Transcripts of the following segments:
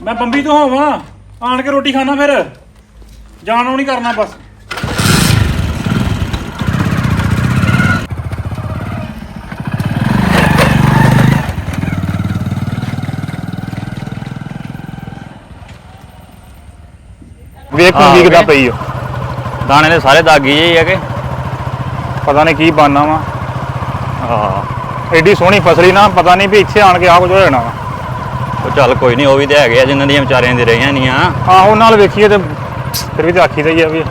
ਮੈਂ ਬੰਬੀ ਤੋਂ ਹੋਵਾਂ। ਆਣ ਕੇ ਰੋਟੀ ਖਾਣਾ ਫਿਰ। ਜਾਣੋ ਨਹੀਂ ਕਰਨਾ ਬਸ। ਵੇਖ ਕੁੰਡੀ ਕਿੱਦਾਂ। ਪਈ ਓ ਦਾਣੇ ਦੇ ਸਾਰੇ ਦਾਗੀ ਜਿਹੇ ਹੀ ਕਿ ਪਤਾ ਨਹੀਂ ਕੀ ਬਾਨਾ ਵਾ। ਹਾਂ ਐਡੀ ਸੋਹਣੀ ਫਸਲੀ ਨਾ ਪਤਾ ਨਹੀਂ ਵੀ ਇੱਥੇ ਆਣ ਕੇ ਆ ਕੁਝ ਹੋ ਜਾਣਾ ਵਾ। ਉਹ ਚੱਲ ਕੋਈ ਨਹੀਂ ਉਹ ਵੀ ਤੇ ਹੈਗੇ ਆ ਜਿਨ੍ਹਾਂ ਦੀਆਂ ਵਿਚਾਰਿਆਂ ਦੀ ਰਹੀਆਂ ਨਹੀਂ ਆ ਆਹੋ ਨਾਲ ਵੇਖੀਏ ਤੇ ਫਿਰ ਵੀ ਤੇ ਆਖੀ ਦਾ ਹੀ ਆ ਵੀ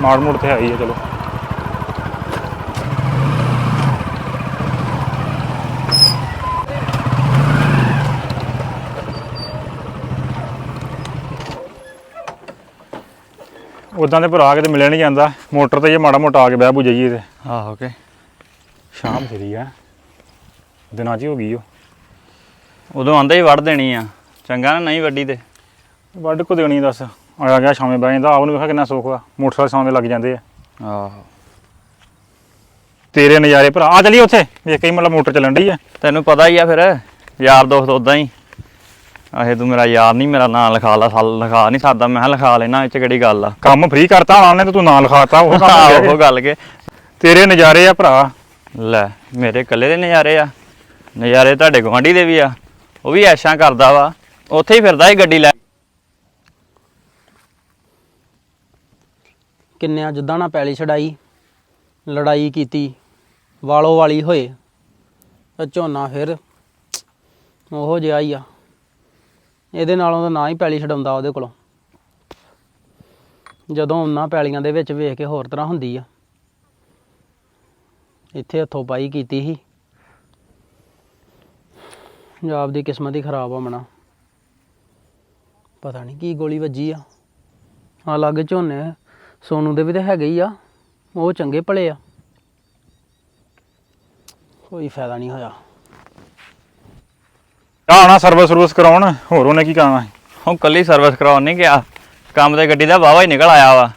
ਮਾੜ ਮੂੜ ਤੇ ਹੈ ਹੀ ਆ ਚਲੋ। ਉਦਾਂ ਦੇ ਭਰਾ ਕਿਤੇ ਮਿਲਿਆ ਨਹੀਂ ਜਾਂਦਾ ਮੋਟਰ ਤੇ ਜੇ ਮਾੜਾ ਮੋਟਾ ਆ ਕੇ ਬਹਿ ਬੂ ਜਾਈਏ ਤੇ। ਆਹੋ ਕਿ। ਸ਼ਾਮ ਫਿਰੀ ਆ ਦਿਨਾਂ 'ਚ ਹੀ ਹੋ ਗਈ ਉਹ ਉਦੋਂ ਆਂਦਾ ਹੀ ਵੜ ਦੇਣੀ ਆ। ਚੰਗਾ ਨਾ ਨਹੀਂ ਵੱਡੀ ਤੇ। ਵੱਢ ਕੋ ਦੇਣੀ ਦੱਸ। ਆਇਆ ਗਿਆ ਸ਼ਾਮੇ ਬਹਿ ਜਾਂਦਾ ਆਪ ਨੂੰ ਵੇਖਿਆ ਕਿੰਨਾ ਸੁੱਖ ਆ ਮੋਟਰਸਾਈਕਲ ਸ਼ਾਮੇ ਲੱਗ ਜਾਂਦੇ ਆ। ਆਹੋ। ਤੇਰੇ ਨਜ਼ਾਰੇ ਭਰਾ ਆ ਚਲੀਏ ਉੱਥੇ। ਵੇਖ ਕਈ ਮਤਲਬ ਮੋਟਰ ਚੱਲਣ ਡਈ ਆ। ਤੈਨੂੰ ਪਤਾ ਹੀ ਆ ਫਿਰ ਯਾਰ ਦੋਸਤ ਉਦਾਂ ਹੀ। ਆਹੇ ਤੂੰ ਮੇਰਾ ਯਾਰ ਨਹੀਂ ਮੇਰਾ ਨਾਂ ਲਿਖਾ ਲਾ ਸਾਲ ਲਿਖਾ ਨਹੀਂ ਸਕਦਾ। ਮੈਂ ਕਿਹਾ ਲਿਖਾ ਲੈਣਾ ਇਹ ਚ ਕਿਹੜੀ ਗੱਲ ਆ? ਕੰਮ ਫ੍ਰੀ ਕਰਤਾ ਉਹਨੇ ਤੇ ਤੂੰ ਨਾਂ ਲਿਖਾਤਾ ਉਹ ਕੰਮ ਉਹ ਗੱਲ ਕੇ। ਤੇਰੇ ਨਜ਼ਾਰੇ ਆ ਭਰਾ। ਲੈ ਮੇਰੇ ਇਕੱਲੇ ਦੇ ਨਜ਼ਾਰੇ ਆ। ਨਜ਼ਾਰੇ ਤੁਹਾਡੇ ਗੁਆਂਢੀ ਦੇ ਵੀ ਆ। ਉਹ ਵੀ ਐਸ਼ਾਂ ਕਰਦਾ ਵਾ। ਉੱਥੇ ਹੀ ਫਿਰਦਾ ਸੀ ਗੱਡੀ ਲੈ। ਕਿੰਨਿਆਂ ਜਿੱਦਾਂ ਨਾ ਪੈਲੀ ਛਡਾਈ, ਲੜਾਈ ਕੀਤੀ, ਵਾਲੋ ਵਾਲੀ ਹੋਏ, ਤੇ ਝੋਨਾ ਫਿਰ ਉਹੋ ਜਿਹਾ ਹੀ ਆ। ਇਹਦੇ ਨਾਲੋਂ ਤਾਂ ਨਾ ਹੀ ਪੈਲੀ ਛਡਾਉਂਦਾ ਉਹਦੇ ਕੋਲੋਂ। ਜਦੋਂ ਉਹਨਾਂ ਪੈਲੀਆਂ ਦੇ ਵਿੱਚ ਵੇਖ ਕੇ ਹੋਰ ਤਰ੍ਹਾਂ ਹੁੰਦੀ ਆ। ਇੱਥੇ ਹੱਥੋਂ ਪਾਈ ਕੀਤੀ ਸੀ। ਪੰਜਾਬ ਦੀ ਕਿਸਮਤ ਹੀ ਖਰਾਬ ਆ ਮਣਾ ਪਤਾ ਨਹੀਂ ਕੀ ਗੋਲੀ ਵੱਜੀ ਆ। ਆ ਲਾਗੇ ਝੋਨੇ ਸੋਨੂ ਦੇ ਵੀ ਤਾਂ ਹੈਗੇ ਹੀ ਆ। ਉਹ ਚੰਗੇ ਭਲੇ ਆ। ਕੋਈ ਫਾਇਦਾ ਨਹੀਂ ਹੋਇਆ। ਆਣਾ ਸਰਵਿਸ ਸਰਵਿਸ ਕਰਾਉਣ। ਹੋਰ ਉਹਨੇ ਕੀ ਕਰਨਾ? ਉਹ ਕੱਲੀ ਸਰਵਿਸ ਕਰਾਉਣ ਨਹੀਂ ਗਿਆ। ਕੰਮ ਤੇ ਗੱਡੀ ਦਾ ਵਾਵਾ ਹੀ ਨਿਕਲ ਆਇਆ ਵਾ।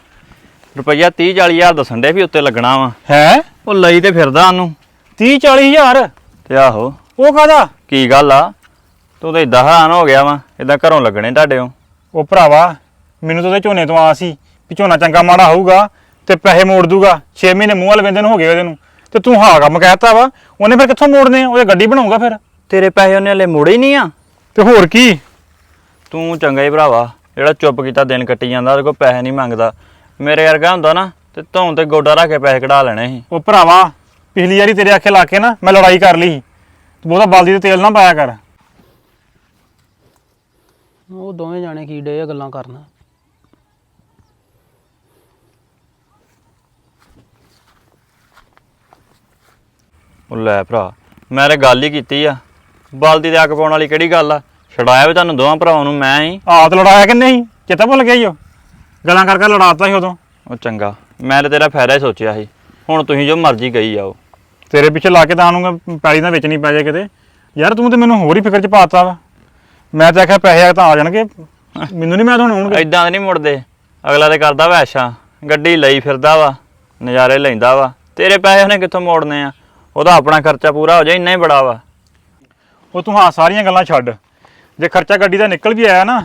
ਰੁਪਈਆ 30 40 ਹਜ਼ਾਰ ਦੱਸਣ ਦੇ ਵੀ ਉੱਤੇ ਲੱਗਣਾ ਵਾ। ਹੈ? ਉਹ ਲਈ ਤੇ ਫਿਰਦਾ ਉਹਨੂੰ। 30 40 ਹਜ਼ਾਰ? ਤੇ ਆਹੋ। ਉਹ ਕਾਦਾ ਕੀ ਗੱਲ ਆ? ਤੂੰ ਤਾਂ ਇਦਾਂ ਹੈਰਾਨ ਹੋ ਗਿਆ ਵਾ ਇਦਾਂ ਘਰੋਂ ਲੱਗਣੇ ਤੁਹਾਡੇੋਂ ਉਹ। ਭਰਾਵਾ ਮੈਨੂੰ ਤਾਂ ਉਹਦੇ ਝੋਨੇ ਤੋਂ ਆ ਸੀ ਵੀ ਝੋਨਾ ਚੰਗਾ ਮਾੜਾ ਹੋਊਗਾ ਤੇ ਪੈਸੇ ਮੋੜ ਦੂਗਾ। 6 ਮਹੀਨੇ ਮੂੰਹ ਵਾਲੇ ਬੰਦੇ ਨੂੰ ਹੋ ਗਏ ਉਹਦੇ ਨੂੰ। ਤੇ ਤੂੰ ਹਾਂ ਕੰਮ ਕਹਿਤਾ ਵਾ ਉਹਨੇ ਫਿਰ ਕਿੱਥੋਂ ਮੋੜਨੇ? ਆ? ਉਹਦੇ ਗੱਡੀ ਬਣਾਊਗਾ ਫਿਰ। ਤੇਰੇ ਪੈਸੇ ਉਹਨੇ ਹਲੇ ਮੋੜੇ ਹੀ ਨਹੀਂ ਆ। ਤੇ ਹੋਰ ਕੀ? ਤੂੰ ਚੰਗਾ ਹੀ ਭਰਾਵਾ ਜਿਹੜਾ ਚੁੱਪ ਕੀਤਾ ਦਿਨ ਕੱਟੀ ਜਾਂਦਾ ਉਹਦੇ ਕੋਲ ਪੈਸੇ ਨਹੀਂ ਮੰਗਦਾ। ਮੇਰੇ ਵਰਗਾ ਹੁੰਦਾ ਨਾ ਤੇ ਧੌਣ ਤੇ ਗੋਡਾ ਰੱਖ ਕੇ ਪੈਸੇ ਕਢਾ ਲੈਣੇ ਸੀ। ਉਹ ਭਰਾਵਾ ਪਿਛਲੀ ਵਾਰੀ ਤੇਰੇ ਆਖੇ ਲਾ ਕੇ ਨਾ ਮੈਂ ਲੜਾਈ ਕਰ ਲਈ ਤੂੰ ਬਹੁਤਾ ਬਲਦੀ ਤੇ ਤੇਲ ਨਾ ਪਾਇਆ ਕਰ। ਉਹ ਦੋਵੇਂ ਜਾਣੇ ਕੀ ਡੇ ਆ ਗੱਲਾਂ ਕਰਨ। ਉਹ ਲੈ ਭਰਾ ਮੈਂ ਤੇ ਗੱਲ ਹੀ ਕੀਤੀ ਆ। ਬਲਦੀ ਤੇ ਅੱਗ ਪਾਉਣ ਵਾਲੀ ਕਿਹੜੀ ਗੱਲ ਆ? ਛਡਾਇਆ ਵੀ ਤੁਹਾਨੂੰ ਦੋਵਾਂ ਭਰਾਵਾਂ ਨੂੰ ਮੈਂ ਹੀ। ਆਤ ਲੜਾਇਆ ਕਿ ਨਹੀਂ ਚੇਤਾ ਭੁੱਲ ਗਿਆ ਈ ਉਹ। ਗੱਲਾਂ ਕਰ ਕਰ ਲੜਾਤਾ ਸੀ ਉਦੋਂ। ਉਹ ਚੰਗਾ ਮੈਂ ਤੇ ਤੇਰਾ ਫਾਇਦਾ ਹੀ ਸੋਚਿਆ ਸੀ। ਹੁਣ ਤੁਸੀਂ ਜੋ ਮਰਜ਼ੀ ਕਹੀ ਜਾਓ। ਤੇਰੇ ਪਿੱਛੇ ਲਾ ਕੇ ਤਾਂ ਆਣੂਗਾ ਪੈਲੀ ਦਾ ਵਿੱਚ ਨਹੀਂ ਪੈ ਜਾਏ ਕਿਤੇ। ਯਾਰ ਤੂੰ ਤੇ ਮੈਨੂੰ ਹੋਰ ਹੀ ਫਿਕਰ ਚ ਪਾਤਾ ਵਾ। ਮੈਂ ਤਾਂ ਆਖਿਆ ਪੈਸੇ ਤਾਂ ਆ ਜਾਣਗੇ। ਮੈਨੂੰ ਨਹੀਂ ਮੈਂ ਤੁਹਾਨੂੰ ਆਉਣਗੇ। ਐਦਾਂ ਦੇ ਨਹੀਂ ਮੁੜਦੇ। ਅਗਲਾ ਤੇ ਕਰਦਾ ਵਾ ਐਸ਼ਾ ਗੱਡੀ ਲਈ ਫਿਰਦਾ ਵਾ ਨਜ਼ਾਰੇ ਲੈਂਦਾ ਵਾ। ਤੇਰੇ ਪੈਸੇ ਉਹਨੇ ਕਿੱਥੋਂ ਮੋੜਨੇ ਆ? ਉਹਦਾ ਆਪਣਾ ਖਰਚਾ ਪੂਰਾ ਹੋ ਜਾਏ ਇੰਨਾ ਹੀ ਬੜਾ ਵਾ। ਉਹ ਤੂੰ ਹਾਂ ਸਾਰੀਆਂ ਗੱਲਾਂ ਛੱਡ। ਜੇ ਖਰਚਾ ਗੱਡੀ ਦਾ ਨਿਕਲ ਵੀ ਆਇਆ ਨਾ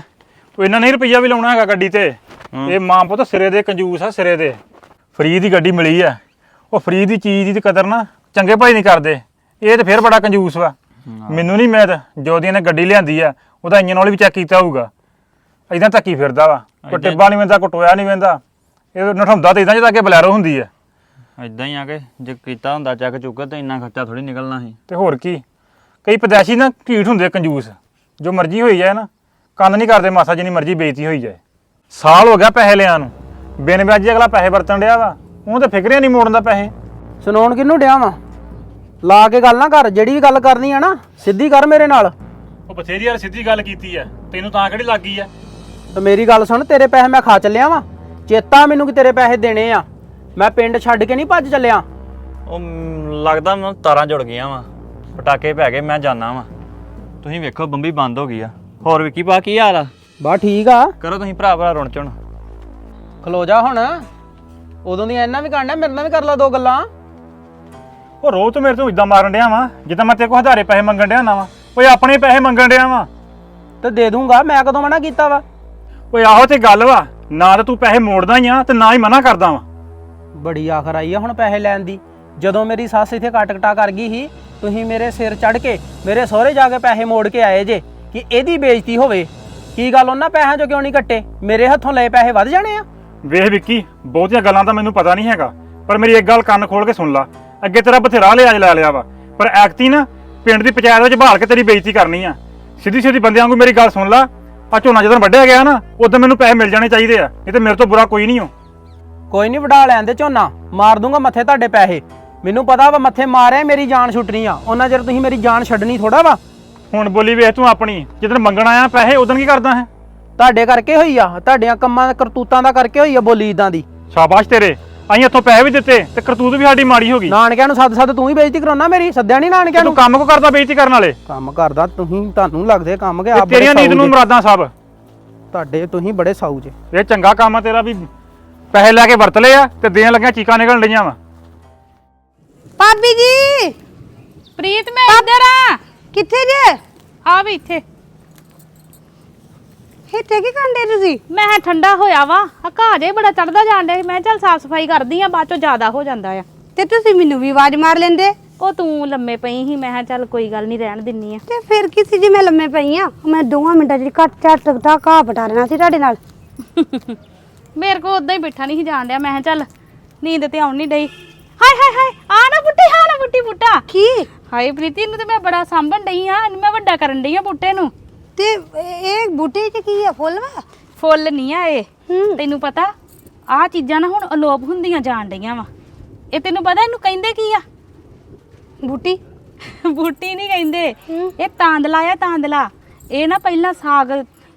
ਉਹ ਇਹਨਾਂ ਨਹੀਂ ਰੁਪਈਆ ਵੀ ਲਾਉਣਾ ਹੈਗਾ ਗੱਡੀ ਤੇ। ਇਹ ਮਾਂ ਪੁੱਤ ਸਿਰੇ ਦੇ ਕੰਜੂਸ ਆ ਸਿਰੇ ਦੇ। ਫਰੀ ਦੀ ਗੱਡੀ ਮਿਲੀ ਆ। ਉਹ ਫਰੀ ਦੀ ਚੀਜ਼ ਦੀ ਤੇ ਕਦਰ ਨਾ ਚੰਗੇ ਭਾਈ ਨਹੀਂ ਕਰਦੇ। ਇਹ ਤੇ ਫਿਰ ਬੜਾ ਕੰਜੂਸ ਵਾ। ਮੈਨੂੰ ਨਹੀਂ ਮੈਂ ਜੋ ਦੀ ਨੇ ਗੱਡੀ ਲਿਆਂਦੀ ਆ ਉਹਦਾ ਇੰਜਨ ਵਾਲੀ ਵੀ ਚੈੱਕ ਕੀਤਾ ਹੋਊਗਾ। ਇਦਾਂ ਧੱਕੀ ਫਿਰਦਾ ਵਾ। ਏਦਾਂ- ਟਿੱਬਾ ਨਹੀਂ ਵੰਦਾ ਕੋਈ ਟੋਇਆ ਨਹੀਂ ਵੰਦਾ ਇਹ ਨਠਾਉਂਦਾ ਤੇ ਇਦਾਂ ਜਿੱਦਾਂ ਅੱਗੇ ਬਲੈਰੋ ਹੁੰਦੀ ਆ। ਐਦਾਂ ਹੀ ਆ ਕੇ ਜੇ ਕੀਤਾ ਹੁੰਦਾ ਚੱਕ ਚੁੱਕ ਤੇ ਇੰਨਾ ਖਰਚਾ ਥੋੜੀ ਨਿਕਲਣਾ ਸੀ। ਤੇ ਹੋਰ ਕੀ? ਕਈ ਪਦੈਸ਼ੀ ਨਾ ਢੀਠ ਹੁੰਦੇ ਕੰਜੂਸ। ਜੋ ਮਰਜ਼ੀ ਹੋਈ ਜਾਏ ਨਾ ਕੰਨ ਨਹੀਂ ਕਰਦੇ ਮਾਸਾ ਜਿੰਨੀ ਮਰਜ਼ੀ ਬੇਇੱਜ਼ਤੀ ਹੋਈ ਜਾਏ। ਸਾਲ ਹੋ ਗਿਆ ਪੈਸੇ ਲਿਆਂ ਨੂੰ। ਬਿਨ ਵਿਆਜੀ ਅਗਲਾ ਪੈਸੇ ਵਰਤਣ ਡਿਆ ਵਾ। ਉਹ ਤੇ ਫਿਕਰੇ ਨਹੀਂ ਮੋੜਨ ਦਾ ਪੈਸੇ। ਸੁਣਾਉਣ ਕਿਹਨੂੰ ਡਿਆ ਵਾ? ਲਾ ਕੇ ਗੱਲ ਨਾ ਕਰ ਜਿਹੜੀ ਵੀ ਗੱਲ ਕਰਨੀ ਆ ਨਾ ਸਿੱਧੀ ਕਰ ਮੇਰੇ ਨਾਲ। ਉਹ ਬਥੇਰੀ ਯਾਰ ਸਿੱਧੀ ਗੱਲ ਕੀਤੀ ਆ ਤੈਨੂੰ ਤਾਂ ਕਿਹੜੀ ਲੱਗੀ ਆ? ਤੇ ਮੇਰੀ ਗੱਲ ਸੁਣ ਤੇਰੇ ਪੈਸੇ ਮੈਂ ਖਾ ਚੱਲਿਆ ਵਾਂ। ਚੇਤਾ ਮੈਨੂੰ ਕਿ ਤੇਰੇ ਪੈਸੇ ਦੇਣੇ ਆ। ਮੈਂ ਪਿੰਡ ਛੱਡ ਕੇ ਨਹੀਂ ਭੱਜ ਚੱਲਿਆ। ਉਹ ਮ, ਲੱਗਦਾ ਮੈਨੂੰ ਤਾਰਾਂ ਜੁੜ ਗਈਆਂ ਵਾ। ਪਟਾਕੇ ਪੈ ਗਏ ਮੈਂ ਜਾਣਾ ਵਾ। ਤੁਸੀਂ ਵੇਖੋ ਬੰਬੀ ਬੰਦ ਹੋ ਗਈ ਆ। ਹੋਰ ਵਿੱਕੀ ਪਾ ਕੀ ਹਾਲ ਆ? ਬਾ ਠੀਕ ਆ। ਕਰੋ ਤੁਸੀਂ ਭਰਾ ਭਰਾ ਰੁਣ ਚੁਣ ਖਲੋ ਜਾ ਹੁਣ। ਉਦੋਂ ਦੀਆਂ ਇਹਨਾਂ ਵੀ ਕਰਨਾ ਮੇਰੇ ਨਾਲ ਵੀ ਕਰ ਲਾ ਦੋ ਗੱਲਾਂ। ਉਹ ਰੋਜ਼ ਤੂੰ ਮੇਰੇ ਤੋਂ ਇਦਾਂ ਮਾਰਨ ਡਿਆ ਵਾ ਜਿੱਦਾਂ ਮੈਂ ਤੇਰੇ ਕੋਲ ਹਜ਼ਾਰੇ ਪੈਸੇ ਮੰਗਣ ਡਿਆ ਨਾ ਵਾ। ਓਏ ਆਪਣੇ ਪੈਸੇ ਮੰਗਣ ਡਿਆ ਵਾ। ਤੇ ਦੇ ਦੂੰਗਾ ਮੈਂ ਕਦੋਂ ਮਨਾ ਕੀਤਾ ਵਾ? ਓਏ ਆਹੋ ਤੇ ਗੱਲ ਵਾ ਨਾ ਤਾਂ ਤੂੰ ਪੈਸੇ ਮੋੜਦਾ ਹੀ ਆ ਤੇ ਨਾ ਹੀ ਮਨਾ ਕਰਦਾ ਵਾ। ਬੜੀ ਆਖਰ ਆਈ ਆ ਹੁਣ ਪੈਸੇ ਲੈਣ ਦੀ। ਜਦੋਂ ਮੇਰੀ ਸੱਸ ਇੱਥੇ ਕੱਟ ਕਟਾ ਕਰ ਗਈ ਸੀ ਤੁਸੀਂ ਮੇਰੇ ਸਿਰ ਚੜ ਕੇ ਮੇਰੇ ਸਹੁਰੇ ਜਾ ਕੇ ਪੈਸੇ ਮੋੜ ਕੇ ਆਏ ਜੇ ਕਿ ਇਹਦੀ ਬੇਇੱਜ਼ਤੀ ਹੋਵੇ। ਕੀ ਗੱਲ ਉਹਨਾਂ ਪੈਸਿਆਂ ਚੋਂ ਕਿਉਂ ਨਹੀਂ ਕੱਟੇ? ਮੇਰੇ ਹੱਥੋਂ ਲਏ ਪੈਸੇ ਵੱਧ ਜਾਣੇ ਆ? ਵੇਖ ਵਿੱਕੀ ਬਹੁਤੀਆਂ ਗੱਲਾਂ ਤਾਂ ਮੈਨੂੰ ਪਤਾ ਨਹੀਂ ਹੈਗਾ ਪਰ ਮੇਰੀ ਇੱਕ ਗੱਲ ਕੰਨ ਖੋਲ ਕੇ ਸੁਣ ਲੈ। ਅੱਗੇ ਤੇਰਾ ਬਥੇਰਾ ਲਿਆਜ ਲੈ ਲਿਆ ਵਾ। ਪਰ ਐਕਤੀ ਨਾ ਪਿੰਡ ਦੀ ਪੰਚਾਇਤ ਵਿੱਚ ਬਹਾਲ ਕੇ ਤੇਰੀ ਬੇਇੱਜ਼ਤੀ ਕਰਨੀ ਆ। ਸਿੱਧੀ ਸਿੱਧੀ ਬੰਦਿਆਂ ਵਾਂਗੂ ਮੇਰੀ ਗੱਲ ਸੁਣ ਲੈ। ਆ ਝੋਨਾ ਜਦੋਂ ਵੱਢਿਆ ਗਿਆ ਨਾ ਉਦੋਂ ਮੈਨੂੰ ਪੈਸੇ ਮਿਲ ਜਾਣੇ ਚਾਹੀਦੇ ਆ ਇਹ ਤੇ ਮੇਰੇ ਤੋਂ ਬੁਰਾ ਕੋਈ ਨਹੀਂ ਹੋ। ਕੋਈ ਨਹੀਂ ਵਡਾ ਲੈਣ ਦੇ ਝੋਨਾ ਮਾਰ ਦੂੰਗਾ ਮੱਥੇ ਤੁਹਾਡੇ ਪੈਸੇ। ਮੈਨੂੰ ਪਤਾ ਵਾ ਮੱਥੇ ਮਾਰਿਆ ਮੇਰੀ ਜਾਨ ਛੁੱਟਣੀ ਆ। ਉਹਨਾਂ ਚਿਰ ਤੁਸੀਂ ਮੇਰੀ ਜਾਨ ਛੱਡਣੀ ਥੋੜਾ ਵਾ। ਹੁਣ ਬੋਲੀ ਵੇਖ ਤੂੰ ਆਪਣੀ ਜਦੋਂ ਮੰਗਣ ਆਇਆ ਪੈਸੇ ਉਦੋਂ ਕੀ ਕਰਦਾ ਹੈ? ਤੁਹਾਡੇ ਕਰਕੇ ਹੋਈ ਆ ਤੁਹਾਡੀਆਂ ਕੰਮਾਂ ਕਰਤੂਤਾਂ ਦਾ ਕਰਕੇ ਹੋਈ ਆ ਬੋਲੀ ਇਦਾਂ ਦੀ। ਸ਼ਾਬਾਸ਼ ਤੇਰੇ। ਅਸੀਂ ਇੱਥੋਂ ਪੈਸੇ ਵੀ ਦਿੱਤੇ ਤੇ ਕਰਤੂਤ ਵੀ ਸਾਡੀ ਮਾੜੀ ਹੋ ਗਈ। ਨਾਨਕਿਆਂ ਨੂੰ ਸੱਦ ਸੱਦ ਤੂੰ ਹੀ ਬੇਇੱਜ਼ਤੀ ਕਰਾਉਣਾ ਮੇਰੀ? ਸੱਦਿਆ ਨਹੀਂ ਨਾਨਕਿਆਂ ਤੂੰ ਨੂੰ? ਕੰਮ ਕੋ ਕਰਦਾ ਬੇਇੱਜ਼ਤੀ ਕਰਨ ਵਾਲੇ। ਕੰਮ ਕਰਦਾ ਤੁਸੀਂ ਤੁਹਾਨੂੰ ਲੱਗਦੇ ਕੰਮ ਕਿ ਤੇ ਆਪ ਬੜੇ ਤੇਰੀਆਂ ਨੀਂਦ ਸਾਊ ਨੂੰ ਜੇ। ਮੁਰਾਦਾਂ ਸਭ ਤੁਹਾਡੇ ਤੁਸੀਂ ਬੜੇ ਸਾਊ ਜੇ। ਇਹ ਚੰਗਾ ਕੰਮ ਆ ਤੇਰਾ ਵੀ। ਪੈਸੇ ਲੈ ਕੇ ਵਰਤ ਲਏ ਆ ਤੇ ਦੇਣ ਲੱਗਿਆ ਚੀਕਾਂ ਨਿਕਲਣ ਡਈਆਂ ਵਾ। ਭਾਬੀ ਜੀ ਪ੍ਰੀਤ ਮੈਂ ਇੱਧਰ ਆ। ਕਿੱਥੇ ਜੇ? ਆ ਵੀ ਇੱਥੇ। ਇੱਥੇ ਕੀ ਕਰਦੇ ਤੁਸੀਂ? ਮੈਂ ਕਿਹਾ ਠੰਡਾ ਹੋਇਆ ਵਾ। ਆ ਘਾਹ ਜੇ ਬੜਾ ਚੜਦਾ ਜਾਣ ਡਿਆ ਸੀ। ਮੈਂ ਕਿਹਾ ਚੱਲ ਸਾਫ਼ ਸਫ਼ਾਈ ਕਰਦੀ ਆ ਬਾਅਦ ਚੋਂ ਜ਼ਿਆਦਾ ਹੋ ਜਾਂਦਾ ਆ। ਤੇ ਤੁਸੀਂ ਮੈਨੂੰ ਵੀ ਆਵਾਜ਼ ਮਾਰ ਲੈਂਦੇ। ਉਹ ਤੂੰ ਲੰਮੇ ਪਈ ਸੀ। ਮੈਂ ਕਿਹਾ ਚੱਲ ਕੋਈ ਗੱਲ ਨਹੀਂ ਰਹਿਣ ਦਿੰਨੀ ਆ। ਤੇ ਫਿਰ ਕਿਸੇ ਜੀ ਮੈਂ ਲੰਮੇ ਪਈ ਆ? ਮੈਂ ਦੋਵਾਂ ਮਿੰਟਾਂ ਚ ਘੱਟ ਝੱਟ ਦਾ ਘਾਹ ਪਟਾ ਲੈਣਾ ਸੀ ਤੁਹਾਡੇ ਨਾਲ। ਮੇਰੇ ਕੋ ਉਦਾਂ ਹੀ ਬੈਠਾ ਨਹੀਂ ਸੀ ਜਾਣ ਡਿਆ। ਮੈਂ ਕਿਹਾ ਚੱਲ ਨੀਂਦ ਤੇ ਆਉਣ ਨਹੀਂ ਡਈ। ਹਾਏ ਹਾਏ ਹਾਏ ਆ ਨਾ ਬੁੱਟੀ ਆ ਨਾ ਬੁੱਟੀ ਬੁੱਟਾ। ਕੀ? ਹਾਏ ਪ੍ਰੀਤੀ ਨੂੰ ਤੇ ਮੈਂ ਬੜਾ ਸਾਂਭਣ ਡਈ ਆ। ਇਹਨੂੰ ਮੈਂ ਵੱਡਾ ਕਰਨ ਡਈ ਆ ਬੁੱਟੇ ਨੂੰ। ਤੇ ਇਹ ਬੂਟੇ ਚ ਕੀ ਆ ਫੁੱਲ ਵਾ? ਫੁੱਲ ਨਹੀਂ ਆ ਇਹ। ਹੂੰ। ਤੈਨੂੰ ਪਤਾ ਆ ਚੀਜ਼ਾਂ ਨਾ ਹੁਣ ਅਲੋਪ ਹੁੰਦੀਆਂ ਜਾਣ ਡਈਆਂ ਵਾ। ਇਹ ਤੈਨੂੰ ਪਤਾ ਇਹਨੂੰ ਕਹਿੰਦੇ ਕੀ ਆ? ਬੂਟੀ? ਬੂਟੀ ਨਹੀਂ ਕਹਿੰਦੇ। ਹੂੰ। ਇਹ ਤਾਂਦਲਾ ਆ ਤਾਂਦਲਾ। ਇਹ ਨਾ ਪਹਿਲਾਂ ਸਾਗ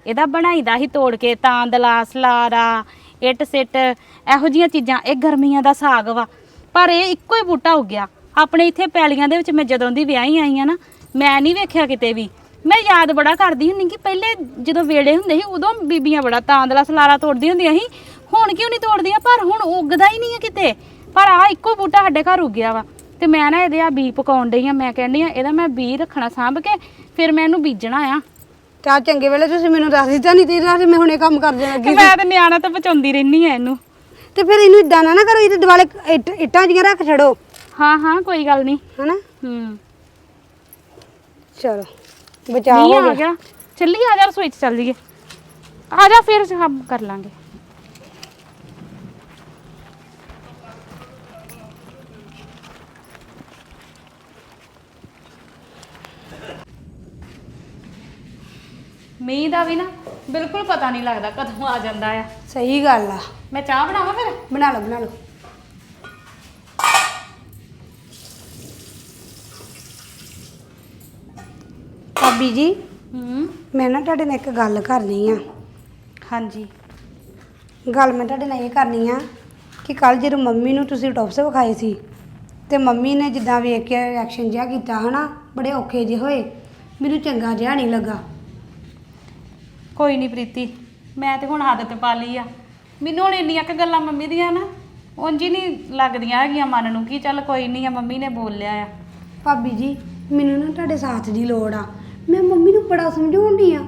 ਇਹਦਾ ਬਣਾਈਦਾ ਸੀ ਤੋੜ ਕੇ ਤਾਂਦਲਾ ਸਲਾਰਾ ਇੱਟ ਸਿੱਟ ਇਹੋ ਜੀਆਂ ਚੀਜ਼ਾਂ। ਇਹ ਗਰਮੀਆਂ ਦਾ ਸਾਗ ਵਾ। ਪਰ ਇਹ ਇੱਕੋ ਹੀ ਬੂਟਾ ਉੱਗਿਆ। ਆਪਣੇ ਇੱਥੇ ਪੈਲੀਆਂ ਦੇ ਵਿੱਚ ਮੈਂ ਜਦੋਂ ਦੀ ਵਿਆਹੀ ਆਈ ਆ ਨਾ ਮੈਂ ਨਹੀਂ ਵੇਖਿਆ ਕਿਤੇ ਵੀ। ਮੈਂ ਯਾਦ ਬੜਾ ਕਰਦੀ ਹੁੰਨੀ ਕਿ ਪਹਿਲੇ ਜਦੋਂ ਵੇੜੇ ਹੁੰਦੇ ਸੀ ਉਦੋਂ ਬੀਬੀਆਂ ਬੜਾ ਤਾਂਦਲਾ ਸਲਾਰਾ ਤੋੜਦੀਆਂ ਹੁੰਦੀਆਂ ਸੀ। ਹੁਣ ਕਿਉਂ ਨਹੀਂ ਤੋੜਦੀਆਂ? ਪਰ ਹੁਣ ਉੱਗਦਾ ਹੀ ਨਹੀਂ ਹੈ ਕਿਤੇ। ਪਰ ਆ ਇੱਕੋ ਬੂਟਾ ਸਾਡੇ ਘਰ ਉੱਗਿਆ ਵਾ। ਤੇ ਮੈਂ ਨਾ ਇਹਦੇ ਆ ਬੀ ਪਕਾਉਣ ਡਈ ਆ। ਮੈਂ ਕਹਿੰਦੀ ਆ ਇਹਦਾ ਮੈਂ ਬੀ ਰੱਖਣਾ ਸਾਂਭ ਕੇ ਫਿਰ ਮੈਂ ਇਹਨੂੰ ਬੀਜਣਾ ਆ। ਤਾਂ ਚੰਗੇ ਵੇਲੇ ਤੁਸੀਂ ਮੈਨੂੰ ਦੱਸ ਦਿੱਤਾ ਨਹੀਂ ਤੇ ਰਾਤ ਮੈਂ ਹੁਣੇ ਕੰਮ ਕਰ ਦੇਣ ਤੇ ਲੱਗੀ ਸੀ। ਮੈਂ ਤੇ ਨਿਆਣਾ ਤਾਂ ਬਚਾਉਂਦੀ ਰਹਿਨੀ ਆ ਇਹਨੂੰ। ਤੇ ਫਿਰ ਇਹਨੂੰ ਇਦਾਂ ਨਾ ਨਾ ਕਰੋ ਇਹਦੇ ਦਿਵਾਲੇ ਇੱਟ- ਇੱਟਾਂ ਜੀਆਂ ਰੱਖ ਛੜੋ ਹਾਂ ਹਾਂ ਕੋਈ ਗੱਲ ਨਹੀਂ ਹਨਾ? ਹੂੰ। ਚਲੋ। ਬਚਾਅ ਨਹੀਂ ਹੋ ਆ ਗਿਆ। ਗਿਆ। ਚੱਲੀ ਆ ਜਾ ਰਸੋਈ ਚ ਚੱਲ ਜੀਏ ਆ ਜਾ ਫਿਰ ਕੰਮ ਕਰ ਲਾਂਗੇ। ਮੀਂਹ ਦਾ ਵੀ ਨਾ ਬਿਲਕੁਲ ਪਤਾ ਨਹੀਂ ਲੱਗਦਾ ਕਦੋਂ ਆ ਜਾਂਦਾ ਆ। ਸਹੀ ਗੱਲ ਆ। ਮੈਂ ਚਾਹ ਬਣਾਵਾਂ ਫਿਰ? ਬਣਾ ਲਓ ਬਣਾ ਲਓ। ਭਾਬੀ ਜੀ। ਹੂੰ। ਮੈਂ ਨਾ ਤੁਹਾਡੇ ਨਾਲ ਇੱਕ ਗੱਲ ਕਰਨੀ ਆ। ਹਾਂਜੀ। ਗੱਲ ਮੈਂ ਤੁਹਾਡੇ ਨਾਲ ਇਹ ਕਰਨੀ ਆ ਕਿ ਕੱਲ ਜਦੋਂ ਮੰਮੀ ਨੂੰ ਤੁਸੀਂ ਟੌਪਸ ਵਿਖਾਏ ਸੀ ਤੇ ਮੰਮੀ ਨੇ ਜਿੱਦਾਂ ਵੇਖ ਕੇ ਰਿਐਕਸ਼ਨ ਜਿਹਾ ਕੀਤਾ ਹਨਾ ਬੜੇ ਔਖੇ ਜਿਹੇ ਹੋਏ। ਮੈਨੂੰ ਚੰਗਾ ਜਿਹਾ ਨਹੀਂ ਲੱਗਾ। ਕੋਈ ਨਹੀਂ ਪ੍ਰੀਤੀ ਮੈਂ ਤੇ ਹੁਣ ਆਦਤ ਪਾ ਲਈ ਆ। ਮੈਨੂੰ ਹੁਣ ਇੰਨੀਆਂ ਕੁ ਗੱਲਾਂ ਮੰਮੀ ਦੀਆਂ ਨਾ ਉਂਝ ਹੀ ਨਹੀਂ ਲੱਗਦੀਆਂ ਹੈਗੀਆਂ ਮਨ ਨੂੰ ਕਿ ਚੱਲ ਕੋਈ ਨਹੀਂ ਆ ਮੰਮੀ ਨੇ ਬੋਲ ਲਿਆ ਆ। ਭਾਬੀ ਜੀ ਮੈਨੂੰ ਨਾ ਤੁਹਾਡੇ ਸਾਥ ਦੀ ਲੋੜ ਆ। ਮੈਂ ਮੰਮੀ ਨੂੰ ਬੜਾ ਸਮਝਾਉਂਦੀ ਆ।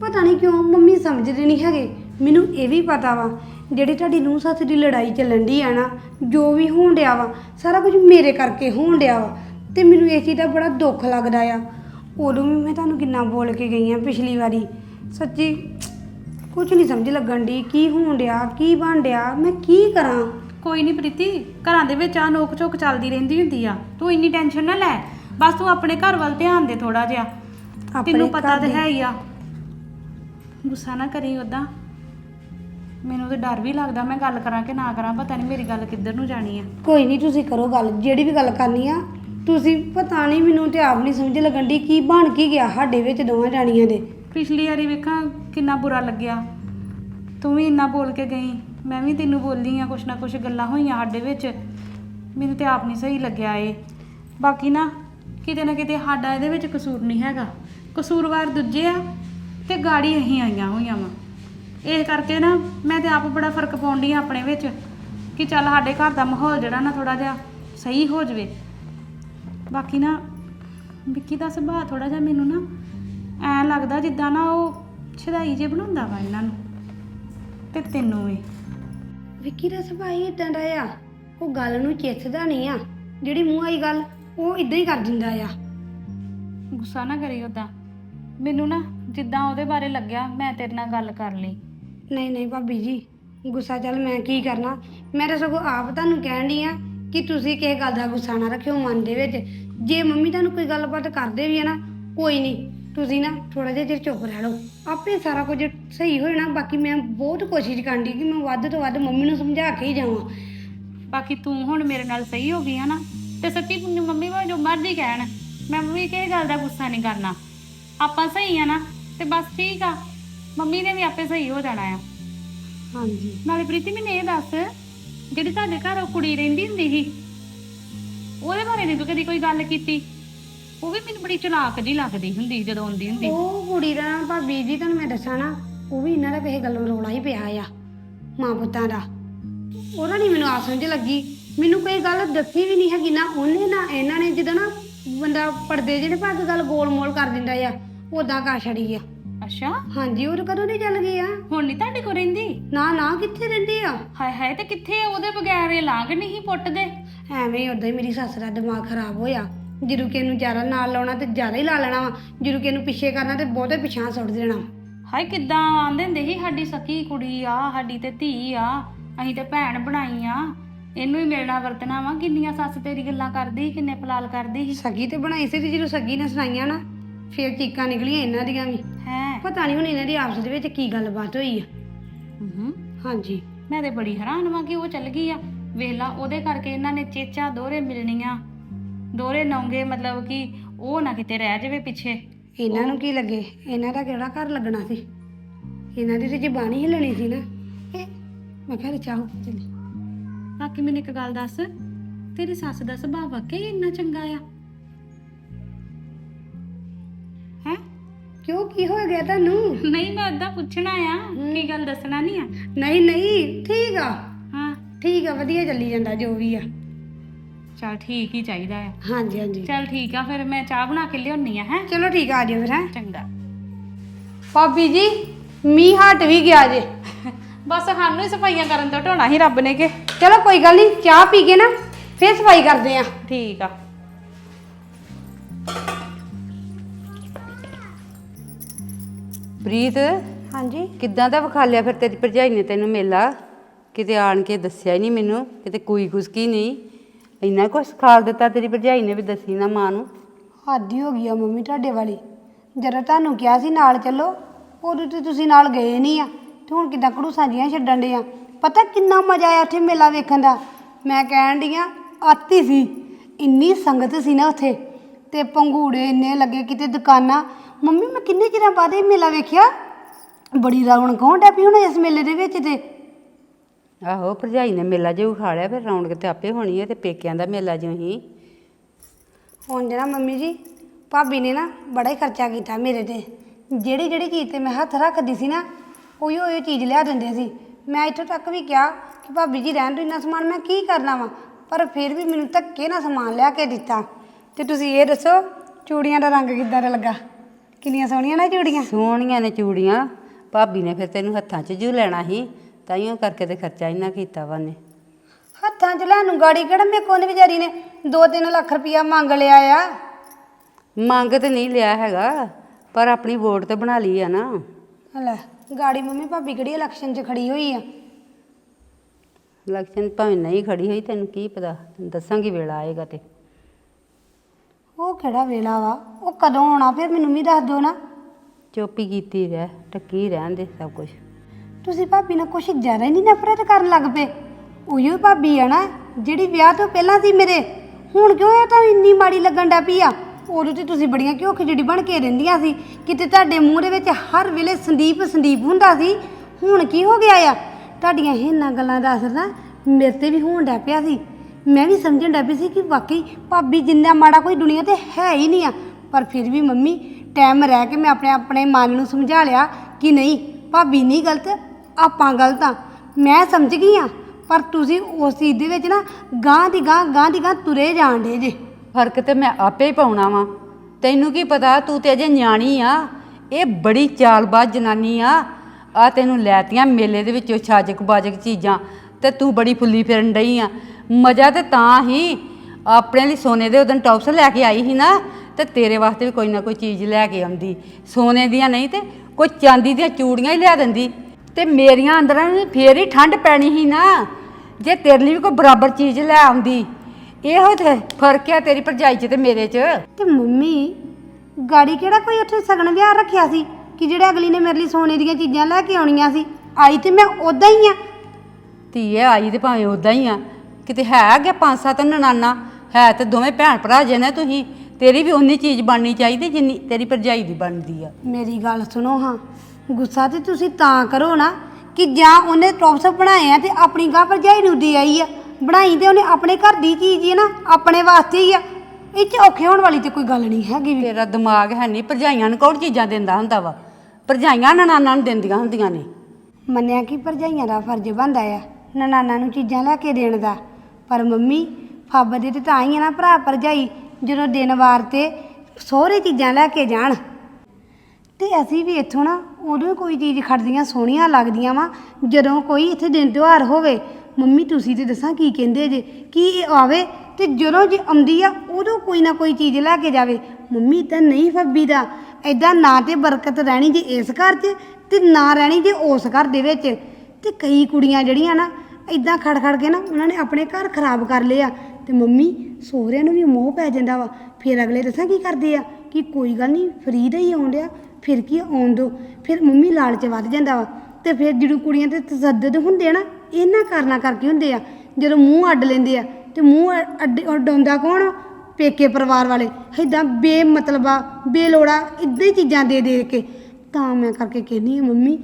ਪਤਾ ਨਹੀਂ ਕਿਉਂ ਮੰਮੀ ਸਮਝਦੇ ਨਹੀਂ ਹੈਗੇ। ਮੈਨੂੰ ਇਹ ਵੀ ਪਤਾ ਵਾ, ਜਿਹੜੀ ਤੁਹਾਡੀ ਨੂੰਹ ਸੱਸ ਦੀ ਲੜਾਈ ਚੱਲਣ ਦੀ ਆ ਨਾ, ਜੋ ਵੀ ਹੋਣ ਡਿਆ ਵਾ, ਸਾਰਾ ਕੁਝ ਮੇਰੇ ਕਰਕੇ ਹੋਣ ਡਿਆ ਵਾ। ਤੇ ਮੈਨੂੰ ਇਹ ਚੀਜ਼ ਦਾ ਬੜਾ ਦੁੱਖ ਲੱਗਦਾ ਆ। ਉਦੋਂ ਵੀ ਮੈਂ ਤੁਹਾਨੂੰ ਕਿੰਨਾ ਬੋਲ ਕੇ ਗਈ ਆ ਪਿਛਲੀ ਵਾਰੀ। ਸੱਚੀ ਕੁਝ ਨਹੀਂ ਸਮਝ ਲੱਗਣ ਦੀ ਕੀ ਹੋਣ ਡਿਆ, ਕੀ ਬਣ ਡਿਆ, ਮੈਂ ਕੀ ਕਰਾਂ? ਕੋਈ ਨਹੀਂ ਪ੍ਰੀਤੀ, ਘਰਾਂ ਦੇ ਵਿੱਚ ਆ ਨੋਕ ਝੋਕ ਚੱਲਦੀ ਰਹਿੰਦੀ ਹੁੰਦੀ ਆ। ਤੂੰ ਇੰਨੀ ਟੈਨਸ਼ਨ ਨਾ ਲੈ। ਬਸ ਤੂੰ ਆਪਣੇ ਘਰ ਵੱਲ ਧਿਆਨ ਦੇ ਥੋੜਾ ਜਿਹਾ। ਆਪਣੇ ਤੈਨੂੰ ਪਤਾ ਘਰ ਤੇ ਦੀ- ਹੈ ਹੀ ਆ। ਗੁੱਸਾ ਨਾ ਕਰੀ ਉਦਾਂ ਮੈਨੂੰ ਤੇ ਡਰ ਵੀ ਲੱਗਦਾ ਮੈਂ ਗੱਲ ਕਰਾਂ ਕਿ ਨਾ ਕਰਾਂ ਪਤਾ ਨਹੀਂ ਮੇਰੀ ਗੱਲ ਕਿੱਧਰ ਨੂੰ ਜਾਣੀ ਆ। ਕੋਈ ਨਹੀਂ ਤੁਸੀਂ ਕਰੋ ਗੱਲ ਜਿਹੜੀ ਵੀ ਗੱਲ ਕਰਨੀ ਆ ਤੁਸੀਂ ਪਤਾ ਨਹੀਂ ਮੈਨੂੰ ਤੇ ਆਪ ਨਹੀਂ ਸਮਝ ਲੱਗਣ ਦੀ ਕੀ ਬਣ ਕੀ ਗਿਆ ਸਾਡੇ ਵਿੱਚ ਦੋਵਾਂ ਜਾਣੀਆਂ ਦੇ। ਪਿਛਲੀ ਵਾਰੀ ਵੇਖਾਂ ਕਿੰਨਾ ਬੁਰਾ ਲੱਗਿਆ। ਤੂੰ ਵੀ ਇੰਨਾ ਬੋਲ ਕੇ ਗਈ ਮੈਂ ਵੀ ਤੈਨੂੰ ਬੋਲੀ ਆ ਕੁਛ ਨਾ ਕੁਛ ਗੱਲਾਂ ਹੋਈਆਂ ਸਾਡੇ ਵਿੱਚ। ਮੈਨੂੰ ਤੇ ਆਪ ਨਹੀਂ ਸਹੀ ਲੱਗਿਆ ਇਹ। ਬਾਕੀ ਨਾ ਕਿਤੇ ਨਾ ਕਿਤੇ ਸਾਡਾ ਇਹਦੇ ਵਿੱਚ ਕਸੂਰ ਨਹੀਂ ਹੈਗਾ। ਕਸੂਰਵਾਰ ਦੂਜੇ ਆ ਤੇ ਗਾੜੀ ਅਸੀਂ ਆਈਆਂ ਹੋਈਆਂ ਵਾ। ਇਹ ਕਰਕੇ ਨਾ ਮੈਂ ਤੇ ਆਪ ਬੜਾ ਫ਼ਰਕ ਪਾਉਂਦੀ ਆ ਆਪਣੇ ਵਿੱਚ ਕਿ ਚੱਲ ਸਾਡੇ ਘਰ ਦਾ ਮਾਹੌਲ ਜਿਹੜਾ ਨਾ ਥੋੜਾ ਜਿਹਾ ਸਹੀ ਹੋ ਜਵੇ। ਬਾਕੀ ਨਾ ਵਿੱਕੀ ਦਾ ਸੁਭਾਅ ਥੋੜਾ ਜਿਹਾ ਮੈਨੂੰ ਨਾ ਐ ਲੱਗਦਾ ਜਿੱਦਾਂ ਨਾ ਉਹ ਛਦਾਈ ਜੇ ਬਣਾਉਂਦਾ ਵਾ ਇਹਨਾਂ ਨੂੰ ਤੇ ਤੈਨੂੰ ਵੀ। ਵਿੱਕੀ ਦਾ ਸੁਭਾਅ ਹੀ ਇਦਾਂ ਦਾ ਆ ਉਹ ਗੱਲ ਨੂੰ ਚਿੱਥਦਾ ਨਹੀਂ ਆ। ਜਿਹੜੀ ਮੂੰਹ ਆਈ ਗੱਲ ਉਹ ਇਦਾਂ ਹੀ ਕਰ ਦਿੰਦਾ ਆ। ਗੁੱਸਾ ਨਾ ਕਰੀ ਉਦਾਂ ਮੈਨੂੰ ਨਾ ਜਿੱਦਾਂ ਉਹਦੇ ਬਾਰੇ ਲੱਗਿਆ ਮੈਂ ਤੇਰੇ ਨਾਲ ਗੱਲ ਕਰ ਲਈ। ਨਹੀਂ ਨਹੀਂ ਭਾਬੀ ਜੀ ਗੁੱਸਾ ਚੱਲ ਮੈਂ ਕੀ ਕਰਨਾ? ਮੈਂ ਤਾਂ ਸਗੋਂ ਆਪ ਤੁਹਾਨੂੰ ਕਹਿਣ ਡਈ ਆ ਕਿ ਤੁਸੀਂ ਕਿਸੇ ਗੱਲ ਦਾ ਗੁੱਸਾ ਨਾ ਰੱਖਿਓ ਮਨ ਦੇ ਵਿੱਚ। ਜੇ ਮੰਮੀ ਤੁਹਾਨੂੰ ਕੋਈ ਗੱਲਬਾਤ ਕਰਦੇ ਵੀ ਆ ਨਾ ਕੋਈ ਨਹੀਂ। ਤੁਸੀਂ ਨਾ ਥੋੜਾ ਜਿਹਾ ਚਿਰ ਚੁੱਪ ਰਹਿ ਲਓ। ਆਪੇ ਸਾਰਾ ਕੁਝ ਸਹੀ ਹੋ ਜਾਣਾ ਬਾਕੀ ਮੈਂ ਬਹੁਤ ਕੋਸ਼ਿਸ਼ ਕਰਨ ਦੀ ਕਿ ਮੈਂ ਵੱਧ ਤੋਂ ਵੱਧ ਮੰਮੀ ਨੂੰ ਸਮਝਾ ਕੇ ਹੀ ਜਾਵਾਂ। ਬਾਕੀ ਤੂੰ ਹੁਣ ਮੇਰੇ ਨਾਲ ਸਹੀ ਹੋ ਗਈ ਆ ਨਾ ਤੇ ਸੱਚੀ ਮੈਨੂੰ ਮੰਮੀ ਵਾ ਜੋ ਮਰਜ਼ੀ ਕਹਿਣ। ਮੈਂ ਮੰਮੀ ਕਿਸੇ ਗੱਲ ਦਾ ਗੁੱਸਾ ਨਹੀਂ ਕਰਨਾ। ਆਪਾਂ ਸਹੀ ਆ ਨਾ ਤੇ ਬਸ ਠੀਕ ਆ। ਮੰਮੀ ਨੇ ਵੀ ਆਪੇ ਸਹੀ ਹੋ ਜਾਣਾ ਆ। ਹਾਂਜੀ। ਨਾਲੇ ਪ੍ਰੀਤੀ ਮੈਨੂੰ ਇਹ ਦੱਸ ਜਿਹੜੀ ਤੁਹਾਡੇ ਘਰ ਉਹ ਕੁੜੀ ਰਹਿੰਦੀ ਹੁੰਦੀ ਸੀ ਉਹਦੇ ਬਾਰੇ ਨਹੀਂ ਤੂੰ ਕਦੀ ਕੋਈ ਗੱਲ ਕੀਤੀ? ਉਹ ਵੀ ਮੈਨੂੰ ਬੜੀ ਚਲਾਕ ਜੀ ਲੱਗਦੀ ਹੁੰਦੀ ਸੀ ਜਦੋਂ ਆਉਂਦੀ ਹੁੰਦੀ। ਉਹ ਕੁੜੀ ਦਾ ਨਾ ਭਾਬੀ ਜੀ ਤੁਹਾਨੂੰ ਮੈਂ ਦੱਸਾਂ ਨਾ ਉਹ ਵੀ ਇਹਨਾਂ ਦਾ ਕਿਸੇ ਗੱਲੋਂ ਰੌਲਾ ਹੀ ਪਿਆ ਆ ਮਾਂ ਪੁੱਤਾਂ ਦਾ। ਉਹਦਾ ਨਹੀਂ ਮੈਨੂੰ ਆਸ ਸਮਝ ਲੱਗੀ। ਮੈਨੂੰ ਕੋਈ ਗੱਲ ਦੱਸੀ ਵੀ ਨਹੀਂ ਹੈਗੀ ਨਾ ਉਹਨੇ ਨਾ ਇਹਨਾਂ ਨੇ ਜਦੋਂ ਨਾ ਬੰਦਾ ਪਰਦੇ ਜਿਹੜੇ ਕੇ ਗੱਲ ਗੋਲ ਮੋਲ ਕਰ ਦਿੰਦਾ ਆ ਉਦਾਂ ਕਰ ਛੜੀ ਆ। ਅੱਛਾ। ਹਾਂਜੀ ਉਹ ਕਦੋਂ ਦੀ ਚੱਲ ਗਈ ਆ? ਹੁਣ ਨਹੀਂ ਤੁਹਾਡੇ ਕੋਲ ਰਹਿੰਦੀ? ਨਾ ਨਾ ਕਿੱਥੇ ਰਹਿੰਦੀ ਆ? ਹਾਏ ਹਾਏ ਤੇ ਕਿੱਥੇ ਆ? ਉਹਦੇ ਬਗੈਰ ਇਹ ਲਾਂਗ ਨਹੀਂ ਪੁੱਟਦੇ ਐਵੇਂ ਹੀ ਉਦਾਂ ਹੀ ਮੇਰੀ ਸੱਸ ਦਾ ਦਿਮਾਗ ਖਰਾਬ ਹੋਇਆ। ਜਦੋਂ ਕਿ ਇਹਨੂੰ ਜ਼ਿਆਦਾ ਨਾਲ ਲਾਉਣਾ ਤੇ ਜ਼ਿਆਦਾ ਹੀ ਲਾ ਲੈਣਾ ਵਾ। ਜਦੋਂ ਕਿ ਇਹਨੂੰ ਪਿੱਛੇ ਕਰਨਾ ਤੇ ਬਹੁਤੇ ਪਿਛਾਂ ਸੁੱਟ ਦੇਣਾ। ਹਾਏ ਕਿੱਦਾਂ ਆਂਦੇ ਹੁੰਦੇ ਸੀ ਸਾਡੀ ਸਕੀ ਕੁੜੀ ਆ ਸਾਡੀ ਤੇ ਧੀ ਆ ਅਸੀਂ ਤੇ ਭੈਣ ਬਣਾਈ ਆ। ਇਹਨੂੰ ਹੀ ਮਿਲਣਾ ਵਰਤਣਾ ਵਾ। ਕਿੰਨੀਆਂ ਸੱਸ ਤੇਰੀ ਗੱਲਾਂ ਕਰਦੀ ਸੀ, ਕਿੰਨੇ ਪਲਾਲ ਕਰਦੀ ਸੀ। ਸਗੀ ਤੇ ਬਣਾਈ ਸੀ ਤੇ ਜਦੋਂ ਸਗੀ ਨੇ ਸੁਣਾਈਆਂ ਨਾ ਫੇਰ ਚੀਕਾਂ ਨਿਕਲੀਆਂ ਇਹਨਾਂ ਦੀਆਂ ਵੀ। ਹੈ? ਪਤਾ ਨਹੀਂ ਹੁਣ ਇਹਨਾਂ ਦੀ ਆਪਸ ਦੇ ਵਿੱਚ ਕੀ ਗੱਲਬਾਤ ਹੋਈ ਆ। ਹਾਂਜੀ। ਮੈਂ ਤੇ ਬੜੀ ਹੈਰਾਨ ਵਾਂ ਕਿ ਉਹ ਚੱਲ ਗਈ ਆ। ਵੇਲਾ ਉਹਦੇ ਕਰਕੇ ਇਹਨਾਂ ਨੇ ਚੇਚਾ ਦੋਹਰੇ ਮਿਲਣੀਆਂ। ਦੋਹਰੇ ਨੌਂਗੇ ਮਤਲਬ ਕਿ ਉਹ ਨਾ ਕਿਤੇ ਰਹਿ ਜਾਵੇ ਪਿੱਛੇ। ਇਹਨਾਂ ਨੂੰ ਕੀ ਲੱਗੇ? ਇਹਨਾਂ ਦਾ ਕਿਹੜਾ ਘਰ ਲੱਗਣਾ ਸੀ? ਇਹਨਾਂ ਦੀ ਤੇ ਜ਼ਬਾਨ ਹੀ ਹਿੱਲਣੀ ਸੀ ਨਾ। ਇਹ ਮੈਂ ਕਿਹਾ ਚਾਹੋ ਚੱਲੀ ਬਾਕੀ ਮੈਨੂੰ ਇੱਕ ਗੱਲ ਦੱਸ। ਤੇਰੀ ਸੱਸ ਦਾ ਸੁਭਾਅ ਵਾਕਈ ਇੰਨਾ ਚੰਗਾ ਆ। ਹੈ ਕਿਉਂ? ਕੀ ਹੋ ਗਿਆ ਤੁਹਾਨੂੰ? ਨਹੀਂ ਮੈਂ ਏਦਾਂ ਪੁੱਛਣਾ ਆ। ਕੀ ਗੱਲ ਦੱਸਣਾ ਨਹੀਂ ਆ? ਨਹੀਂ ਨਹੀਂ ਠੀਕ ਆ। ਹਾਂ। ਠੀਕ ਆ ਵਧੀਆ ਚੱਲੀ ਜਾਂਦਾ ਜੋ ਵੀ ਆ। ਚਲ ਠੀਕ ਹੀ ਚਾਹੀਦਾ ਆ। ਹਾਂਜੀ ਹਾਂਜੀ। ਚਲ ਠੀਕ ਆ ਫਿਰ ਮੈਂ ਚਾਹ ਬਣਾ ਕੇ ਲਿਆਉਣੀ ਆ ਹੈ? ਚਲੋ ਠੀਕ ਆ ਆ ਜਾਓ ਫਿਰ ਹੈਂ। ਚੰਗਾ। ਭਾਬੀ ਜੀ ਮੀਂਹ ਹਟ ਵੀ ਗਿਆ ਜੇ। ਬਸ ਸਾਨੂੰ ਹੀ ਸਫਾਈਆਂ ਕਰਨ ਤੋਂ ਢੋਣਾ ਹੀ ਰੱਬ ਨੇ ਕਿ। ਚਲੋ ਕੋਈ ਗੱਲ ਨਹੀਂ ਚਾਹ ਪੀ ਕੇ ਨਾ ਫੇਰ ਸਫ਼ਾਈ ਕਰਦੇ ਆ। ਠੀਕ ਆ। ਪ੍ਰੀਤ? ਹਾਂਜੀ। ਕਿੱਦਾਂ ਦਾ ਵਿਖਾ ਲਿਆ ਫਿਰ ਤੇਰੀ ਭਰਜਾਈ ਨੇ ਤੈਨੂੰ ਮੇਲਾ? ਕਿਤੇ ਆਣ ਕੇ ਦੱਸਿਆ ਹੀ ਨਹੀਂ ਮੈਨੂੰ ਕਿਤੇ ਕੋਈ ਕੁਛ ਕੀ ਨਹੀਂ। ਇੰਨਾ ਕੁਛ ਖਾਲ ਦਿੱਤਾ ਤੇਰੀ ਭਰਜਾਈ ਨੇ ਵੀ ਦੱਸੀ ਨਾ ਮਾਂ ਨੂੰ। ਹਾਦੀ ਹੋ ਗਈ ਆ ਮੰਮੀ ਤੁਹਾਡੇ ਵਾਲੀ। ਜਦੋਂ ਤੁਹਾਨੂੰ ਕਿਹਾ ਸੀ ਨਾਲ ਚੱਲੋ ਉਦੋਂ ਤੇ ਤੁਸੀਂ ਨਾਲ ਗਏ ਨਹੀਂ ਆ। ਤੇ ਹੁਣ ਕਿਦਾਂ ਘੜੂਸਾਂ ਜੀਆਂ ਛੱਡਣ ਦੇ ਆ? ਪਤਾ ਕਿੰਨਾ ਮਜ਼ਾ ਆਇਆ ਉੱਥੇ ਮੇਲਾ ਵੇਖਣ ਦਾ? ਮੈਂ ਕਹਿਣ ਡਈ ਆ ਆਤੀ ਸੀ। ਇੰਨੀ ਸੰਗਤ ਸੀ ਨਾ ਉੱਥੇ। ਤੇ ਪੰਗੂੜੇ ਇੰਨੇ ਲੱਗੇ ਕਿਤੇ ਦੁਕਾਨਾਂ ਮੰਮੀ ਮੈਂ ਕਿੰਨੇ ਚਿਰਾਂ ਬਾਅਦ ਇਹ ਮੇਲਾ ਵੇਖਿਆ? ਬੜੀ ਰੌਣਕ ਹੋਣ ਡੈ ਪਈ ਹੁਣ ਇਸ ਮੇਲੇ ਦੇ ਵਿੱਚ ਤੇ। ਆਹੋ ਭਰਜਾਈ ਨੇ ਮੇਲਾ ਜੋ ਵਿਖਾ ਲਿਆ ਫਿਰ ਰੌਣਕ ਤੇ ਆਪੇ ਹੋਣੀ ਹੈ ਤੇ ਪੇਕਿਆਂ ਦਾ ਮੇਲਾ ਜਿਉਂ ਹੀ। ਹੁਣ ਜਿਹੜਾ ਮੰਮੀ ਜੀ ਭਾਬੀ ਨੇ ਨਾ ਬੜਾ ਹੀ ਖਰਚਾ ਕੀਤਾ ਮੇਰੇ ਤੇ। ਜਿਹੜੀ ਜਿਹੜੀ ਚੀਜ਼ ਤੇ ਮੈਂ ਹੱਥ ਰੱਖਦੀ ਸੀ ਨਾ ਉਹੀ ਉਹੀ ਚੀਜ਼ ਲਿਆ ਦਿੰਦੇ ਸੀ। ਮੈਂ ਇੱਥੋਂ ਤੱਕ ਵੀ ਕਿਹਾ ਕਿ ਭਾਬੀ ਜੀ ਰਹਿਣ ਦਿਓ ਇੰਨਾ ਸਮਾਨ ਮੈਂ ਕੀ ਕਰਨਾ ਵਾ? ਪਰ ਫਿਰ ਵੀ ਮੈਨੂੰ ਧੱਕੇ ਨਾਲ ਸਮਾਨ ਲਿਆ ਕੇ ਦਿੱਤਾ। ਤੇ ਤੁਸੀਂ ਇਹ ਦੱਸੋ ਚੂੜੀਆਂ ਦਾ ਰੰਗ ਕਿੱਦਾਂ ਦਾ ਲੱਗਾ? ਕਿੰਨੀਆਂ ਸੋਹਣੀਆਂ ਨਾ ਚੂੜੀਆਂ? ਸੋਹਣੀਆਂ ਨੇ ਚੂੜੀਆਂ। ਭਾਬੀ ਨੇ ਫਿਰ ਤੈਨੂੰ ਹੱਥਾਂ 'ਚ ਜੂ ਲੈਣਾ ਸੀ ਤਾਈਓ ਕਰਕੇ ਤੇ ਖਰਚਾ ਇੰਨਾ ਕੀਤਾ ਵਾ ਨੇ ਹੱਥਾਂ 'ਚ ਲੈਣ ਨੂੰ ਗਾੜੀ ਕਿਹੜਾ ਮੇਰੇ ਕੋਲ ਵਿਚਾਰੀ ਨੇ? 2-3 ਲੱਖ ਰੁਪਇਆ ਮੰਗ ਲਿਆ ਆ। ਮੰਗ ਤੇ ਨਹੀਂ ਲਿਆ ਹੈਗਾ ਪਰ ਆਪਣੀ ਵੋਟ ਤੇ ਬਣਾ ਲਈ ਆ ਨਾ। ਲੈ ਗਾੜੀ ਮੰਮੀ ਭਾਬੀ ਕਿਹੜੀ ਇਲੈਕਸ਼ਨ 'ਚ ਖੜੀ ਹੋਈ ਆ? ਇਲੈਕਸ਼ਨ ਭਾਵੇਂ ਨਹੀਂ ਖੜੀ ਹੋਈ ਤੈਨੂੰ ਕੀ ਪਤਾ ਤੈਨੂੰ ਦੱਸਾਂਗੀ ਵੇਲਾ ਆਏਗਾ ਤੇ। ਉਹ ਕਿਹੜਾ ਵੇਲਾ ਵਾ? ਉਹ ਕਦੋਂ ਆਉਣਾ? ਫਿਰ ਮੈਨੂੰ ਵੀ ਦੱਸ ਦਿਓ ਨਾ। ਚੁੱਪ ਹੀ ਕੀਤੀ ਰਹਿ ਟੱਕੀ ਰਹਿਣ ਦੇ ਸਭ ਕੁਝ ਤੁਸੀਂ ਭਾਬੀ ਨਾਲ ਕੁਛ ਜ਼ਿਆਦਾ ਹੀ ਨਹੀਂ ਨਫ਼ਰਤ ਕਰਨ ਲੱਗ ਪਏ। ਉਹੀਓ ਭਾਬੀ ਆ ਨਾ ਜਿਹੜੀ ਵਿਆਹ ਤੋਂ ਪਹਿਲਾਂ ਸੀ ਮੇਰੇ। ਹੁਣ ਕਿਉਂ ਇਹ ਤਾਂ ਇੰਨੀ ਮਾੜੀ ਲੱਗਣ ਡੈ ਪਈ ਆ? ਉਦੋਂ ਤੇ ਤੁਸੀਂ ਬੜੀਆਂ ਘਿਓ ਖਿਚੜੀ ਬਣ ਕੇ ਰਹਿੰਦੀਆਂ ਸੀ। ਕਿਤੇ ਤੁਹਾਡੇ ਮੂੰਹ ਦੇ ਵਿੱਚ ਹਰ ਵੇਲੇ ਸੰਦੀਪ ਸੰਦੀਪ ਹੁੰਦਾ ਸੀ। ਹੁਣ ਕੀ ਹੋ ਗਿਆ ਆ? ਤੁਹਾਡੀਆਂ ਇਹਨਾਂ ਗੱਲਾਂ ਦਾ ਅਸਰ ਨਾ ਮੇਰੇ ਤੇ ਵੀ ਹੋਣ ਡੈ ਪਿਆ ਸੀ। ਮੈਂ ਵੀ ਸਮਝਣ ਡੈ ਪਈ ਸੀ ਕਿ ਵਾਕਈ ਭਾਬੀ ਜਿੰਨਾ ਮਾੜਾ ਕੋਈ ਦੁਨੀਆ ਤੇ ਹੈ ਹੀ ਨਹੀਂ ਆ। ਪਰ ਫਿਰ ਵੀ ਮੰਮੀ ਟਾਈਮ ਰਹਿ ਕੇ ਮੈਂ ਆਪਣੇ ਆਪਣੇ ਮਨ ਨੂੰ ਸਮਝਾ ਲਿਆ ਕਿ ਨਹੀਂ, ਭਾਬੀ ਨਹੀਂ ਗਲਤ, ਆਪਾਂ ਗਲਤ ਆ। ਮੈਂ ਸਮਝ ਗਈ ਆ, ਪਰ ਤੁਸੀਂ ਉਸ ਚੀਜ਼ ਦੇ ਵਿੱਚ ਨਾ ਗਾਂ ਦੀ ਗਾਂ ਗਾਂ ਦੀ ਗਾਂ ਤੁਰੇ ਜਾਣ ਡੇ ਜੇ। ਫ਼ਰਕ ਤੇ ਮੈਂ ਆਪੇ ਹੀ ਪਾਉਣਾ ਵਾਂ। ਤੈਨੂੰ ਕੀ ਪਤਾ, ਤੂੰ ਤੇ ਅਜੇ ਨਿਆਣੀ ਆ। ਇਹ ਬੜੀ ਚਾਲਬਾਜ਼ ਜਨਾਨੀ ਆ। ਆ ਤੈਨੂੰ ਲੈਤੀਆਂ ਮੇਲੇ ਦੇ ਵਿੱਚੋਂ ਛਾਜਕ ਬਾਜਕ ਚੀਜ਼ਾਂ ਤੇ ਤੂੰ ਬੜੀ ਫੁੱਲੀ ਫਿਰਨ ਡਈ ਆ। ਮਜ਼ਾ ਤੇ ਤਾਂ ਹੀ ਆਪਣੇ ਲਈ ਸੋਨੇ ਦੇ ਉਦੋਂ ਟੌਪਸ ਲੈ ਕੇ ਆਈ ਸੀ ਨਾ ਤੇ ਤੇਰੇ ਵਾਸਤੇ ਵੀ ਕੋਈ ਨਾ ਕੋਈ ਚੀਜ਼ ਲੈ ਕੇ ਆਉਂਦੀ। ਸੋਨੇ ਦੀਆਂ ਨਹੀਂ ਤੇ ਕੋਈ ਚਾਂਦੀ ਦੀਆਂ ਚੂੜੀਆਂ ਹੀ ਲਿਆ ਦਿੰਦੀ। ਤੇ ਮੇਰੀਆਂ ਅੰਦਰਾਂ ਨੂੰ ਫੇਰ ਹੀ ਠੰਡ ਪੈਣੀ ਸੀ ਨਾ ਜੇ ਤੇਰੇ ਲਈ ਵੀ ਕੋਈ ਬਰਾਬਰ ਚੀਜ਼ ਲੈ ਆਉਂਦੀ। ਇਹੋ ਤੇ ਫ਼ਰਕ ਆ ਤੇਰੀ ਭਰਜਾਈ 'ਚ ਤੇ ਮੇਰੇ 'ਚ। ਤੇ ਮੰਮੀ ਗਾੜੀ ਕਿਹੜਾ ਕੋਈ ਉੱਥੇ ਸਗਨ ਵਿਆਹ ਰੱਖਿਆ ਸੀ ਕਿ ਜਿਹੜੇ ਅਗਲੀ ਨੇ ਮੇਰੇ ਲਈ ਸੋਨੇ ਦੀਆਂ ਚੀਜ਼ਾਂ ਲੈ ਕੇ ਆਉਣੀਆਂ ਸੀ? ਆਈ ਤੇ ਮੈਂ ਉਦਾਂ ਹੀ ਆ। ਧੀਏ ਆਈ ਤੇ ਭਾਵੇਂ ਉਦਾਂ ਹੀ ਆ। ਕਿਤੇ ਹੈ ਅੱਗੇ ਪੰਜ ਸੱਤ ਨਨਾਨਾ ਹੈ ਤੇ ਦੋਵੇਂ ਭੈਣ ਭਰਾ ਜੇ ਨੇ ਤੁਸੀਂ ਤੇਰੀ ਵੀ ਉਨੀ ਚੀਜ਼ ਬਣਨੀ ਚਾਹੀਦੀ ਜਿੰਨੀ ਤੇਰੀ ਭਰਜਾਈ ਦੀ ਬਣਦੀ ਆ। ਮੇਰੀ ਗੱਲ ਸੁਣੋ ਹਾਂ ਗੁੱਸਾ ਤੇ ਤੁਸੀਂ ਤਾਂ ਕਰੋ ਨਾ ਕਿ ਜਾਂ ਉਹਨੇ ਟੌਪਸ ਬਣਾਏ ਆ ਤੇ ਆਪਣੀ ਗਾਂ ਭਰਜਾਈ ਨੂੰ ਦੇ ਆਈ ਆ। ਬਣਾਈ ਤੇ ਉਹਨੇ ਆਪਣੇ ਘਰ ਦੀ ਚੀਜ਼ ਹੀ ਆ ਨਾ ਆਪਣੇ ਵਾਸਤੇ ਹੀ ਆ। ਇਹ ਚ ਔਖੇ ਹੋਣ ਵਾਲੀ ਤੇ ਕੋਈ ਗੱਲ ਨਹੀਂ ਹੈਗੀ ਵੀ। ਤੇਰਾ ਦਿਮਾਗ ਹੈ ਨਹੀਂ ਭਰਜਾਈਆਂ ਨੂੰ ਕੌਣ ਚੀਜ਼ਾਂ ਦਿੰਦਾ ਹੁੰਦਾ ਵਾ? ਭਰਜਾਈਆਂ ਨਨਾਨਾ ਨੂੰ ਦਿੰਦੀਆਂ ਹੁੰਦੀਆਂ ਨੇ। ਮੰਨਿਆ ਕਿ ਭਰਜਾਈਆਂ ਦਾ ਫਰਜ਼ ਬਣਦਾ ਆ ਨਨਾਨਾ ਨੂੰ ਚੀਜ਼ਾਂ ਲੈ ਕੇ ਦੇਣ ਦਾ। ਪਰ ਮੰਮੀ ਫੱਬਦੇ ਤੇ ਤਾਂ ਹੀ ਆ ਨਾ ਭਰਾ ਭਰਜਾਈ, ਜਦੋਂ ਦਿਨ ਵਾਰ ਤੇ ਸਹੁਰੇ ਚੀਜ਼ਾਂ ਲੈ ਕੇ ਜਾਣ। ਤੇ ਅਸੀਂ ਵੀ ਇੱਥੋਂ ਨਾ ਉਦੋਂ ਕੋਈ ਚੀਜ਼ ਖੜਦੀਆਂ ਸੋਹਣੀਆਂ ਲੱਗਦੀਆਂ ਵਾ, ਜਦੋਂ ਕੋਈ ਇੱਥੇ ਦਿਨ ਤਿਉਹਾਰ ਹੋਵੇ। ਮੰਮੀ, ਤੁਸੀਂ ਤੇ ਦੱਸਾਂ ਕੀ ਕਹਿੰਦੇ ਜੇ, ਕੀ ਇਹ ਆਵੇ ਤੇ ਜਦੋਂ ਜੇ ਆਉਂਦੀ ਆ, ਉਦੋਂ ਕੋਈ ਨਾ ਕੋਈ ਚੀਜ਼ ਲੈ ਕੇ ਜਾਵੇ। ਮੰਮੀ ਤਾਂ ਨਹੀਂ ਫੱਬੀ ਦਾ ਐਦਾਂ ਨਾ ਤੇ ਬਰਕਤ ਰਹਿਣੀ ਜੇ ਇਸ ਘਰ 'ਚ ਤੇ ਨਾ ਰਹਿਣੀ ਜੇ ਉਸ ਘਰ ਦੇ ਵਿੱਚ। ਤੇ ਕਈ ਕੁੜੀਆਂ ਜਿਹੜੀਆਂ ਨਾ ਐਦਾਂ ਖੜ ਖੜ ਕੇ ਨਾ ਉਹਨਾਂ ਨੇ ਆਪਣੇ ਘਰ ਖਰਾਬ ਕਰ ਲਏ ਆ ਤੇ ਮੰਮੀ ਸਹੁਰਿਆਂ ਨੂੰ ਵੀ ਮੋਹ ਪੈ ਜਾਂਦਾ ਵਾ। ਫਿਰ ਅਗਲੇ ਦੱਸਾਂ ਕੀ ਕਰਦੇ ਆ ਕਿ ਕੋਈ ਗੱਲ ਨਹੀਂ ਫਰੀ ਦਾ ਹੀ ਆਉਣ ਡਿਆ, ਫਿਰ ਕੀ ਆਉਣ ਦੋ। ਫਿਰ ਮੰਮੀ ਲਾਲਚ ਵੱਧ ਜਾਂਦਾ ਵਾ। ਤੇ ਫਿਰ ਜਦੋਂ ਕੁੜੀਆਂ ਤੇ ਤਸੱਦਦ ਹੁੰਦੇ ਆ ਨਾ, ਇਹਨਾਂ ਕਾਰਨਾਂ ਕਰਕੇ ਹੁੰਦੇ ਆ। ਜਦੋਂ ਮੂੰਹ ਅੱਡ ਲੈਂਦੇ ਆ ਤੇ ਮੂੰਹ ਅੱਡ ਅੱਡਾਉਂਦਾ ਕੌਣ? ਪੇਕੇ ਪਰਿਵਾਰ ਵਾਲੇ। ਏਦਾਂ ਬੇਮਤਲਬਾ ਬੇਲੋੜਾ ਇਦਾਂ ਹੀ ਚੀਜ਼ਾਂ ਦੇ ਦੇ ਕੇ। ਤਾਂ ਮੈਂ ਕਰਕੇ ਕਹਿੰਦੀ ਹਾਂ ਮੰਮੀ,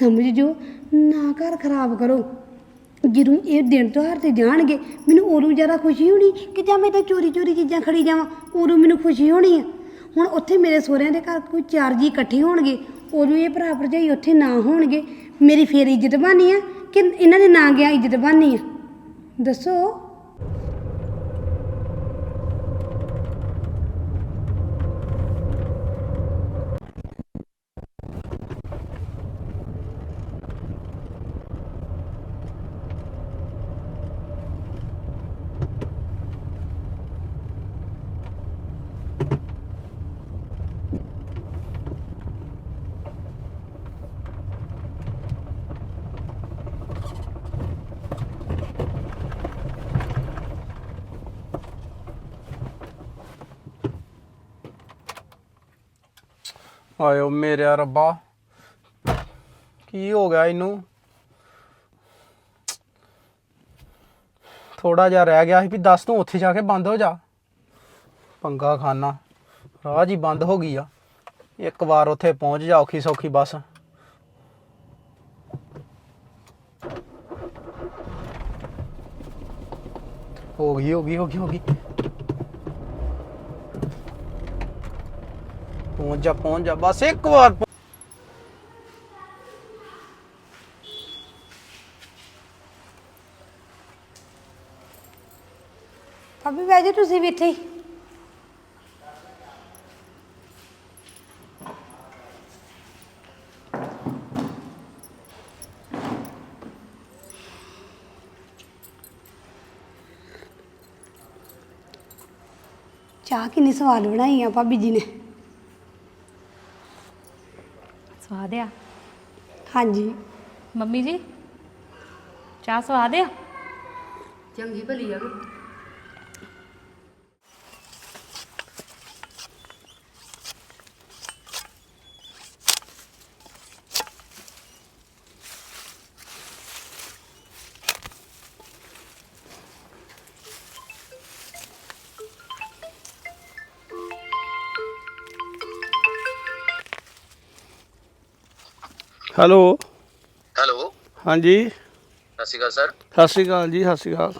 ਸਮਝ ਜੋ, ਨਾ ਘਰ ਖਰਾਬ ਕਰੋ। ਜਦੋਂ ਇਹ ਦਿਨ ਤਿਉਹਾਰ ਤੇ ਜਾਣਗੇ, ਮੈਨੂੰ ਉਦੋਂ ਜ਼ਿਆਦਾ ਖੁਸ਼ੀ ਹੋਣੀ ਕਿ ਜਾਂ ਮੈਂ ਤਾਂ ਚੋਰੀ ਚੋਰੀ ਚੀਜ਼ਾਂ ਖੜੀ ਜਾਵਾਂ, ਉਦੋਂ ਮੈਨੂੰ ਖੁਸ਼ੀ ਹੋਣੀ ਆ। ਹੁਣ ਉੱਥੇ ਮੇਰੇ ਸਹੁਰਿਆਂ ਦੇ ਘਰ ਕੋਈ ਚਾਰ ਜੀ ਇਕੱਠੇ ਹੋਣਗੇ, ਉਦੋਂ ਇਹ ਭਰਾ ਭਰਜਾਈ ਉੱਥੇ ਨਾ ਹੋਣਗੇ। ਮੇਰੀ ਫੇਰ ਇੱਜ਼ਤ ਬਾਨੀ ਆ ਕਿ ਇਹਨਾਂ ਦੇ ਨਾਂ ਗਿਆ ਇੱਜ਼ਤ ਬਾਨੀ ਆ। ਦੱਸੋ। ਆਇਓ ਮੇਰਿਆ ਰੱਬਾ। ਕੀ ਹੋ ਗਿਆ ਇਹਨੂੰ? ਥੋੜਾ ਜਿਹਾ ਰਹਿ ਗਿਆ ਸੀ ਵੀ ਦੱਸ ਤੂੰ ਉੱਥੇ ਜਾ ਕੇ ਬੰਦ ਹੋ ਜਾ। ਪੰਗਾ ਖਾਨਾ। ਰਾਜ ਹੀ ਬੰਦ ਹੋ ਗਈ ਆ। ਇੱਕ ਵਾਰ ਉੱਥੇ ਪਹੁੰਚ ਜਾ ਔਖੀ ਸੌਖੀ ਬਸ। ਹੋ ਗਈ ਹੋ ਗਈ ਹੋ ਗਈ ਹੋ ਗਈ। ਪਹੁੰਚ ਜਾ ਪਹੁੰਚ ਜਾ, ਬਸ ਇੱਕ ਵਾਰ ਭਾਬੀ, ਬਹਿ ਜਾਓ ਤੁਸੀਂ ਵੀ ਇੱਥੇ ਹੀ। ਚਾਹ ਕਿੰਨੀ ਸਵਾਦ ਬਣਾਈ ਆ ਭਾਬੀ ਜੀ ਨੇ। ਸਵਾਦ ਆ? ਹਾਂਜੀ। ਮੰਮੀ ਜੀ ਚਾਹ ਸਵਾਦ ਆ? ਚੰਗੀ ਭਲੀ ਆ। ਹੈਲੋ। ਹੈਲੋ। ਹਾਂਜੀ। ਸਤਿ ਸ਼੍ਰੀ ਅਕਾਲ ਸਰ। ਸਤਿ ਸ਼੍ਰੀ ਅਕਾਲ ਜੀ ਸਤਿ ਸ਼੍ਰੀ ਅਕਾਲ।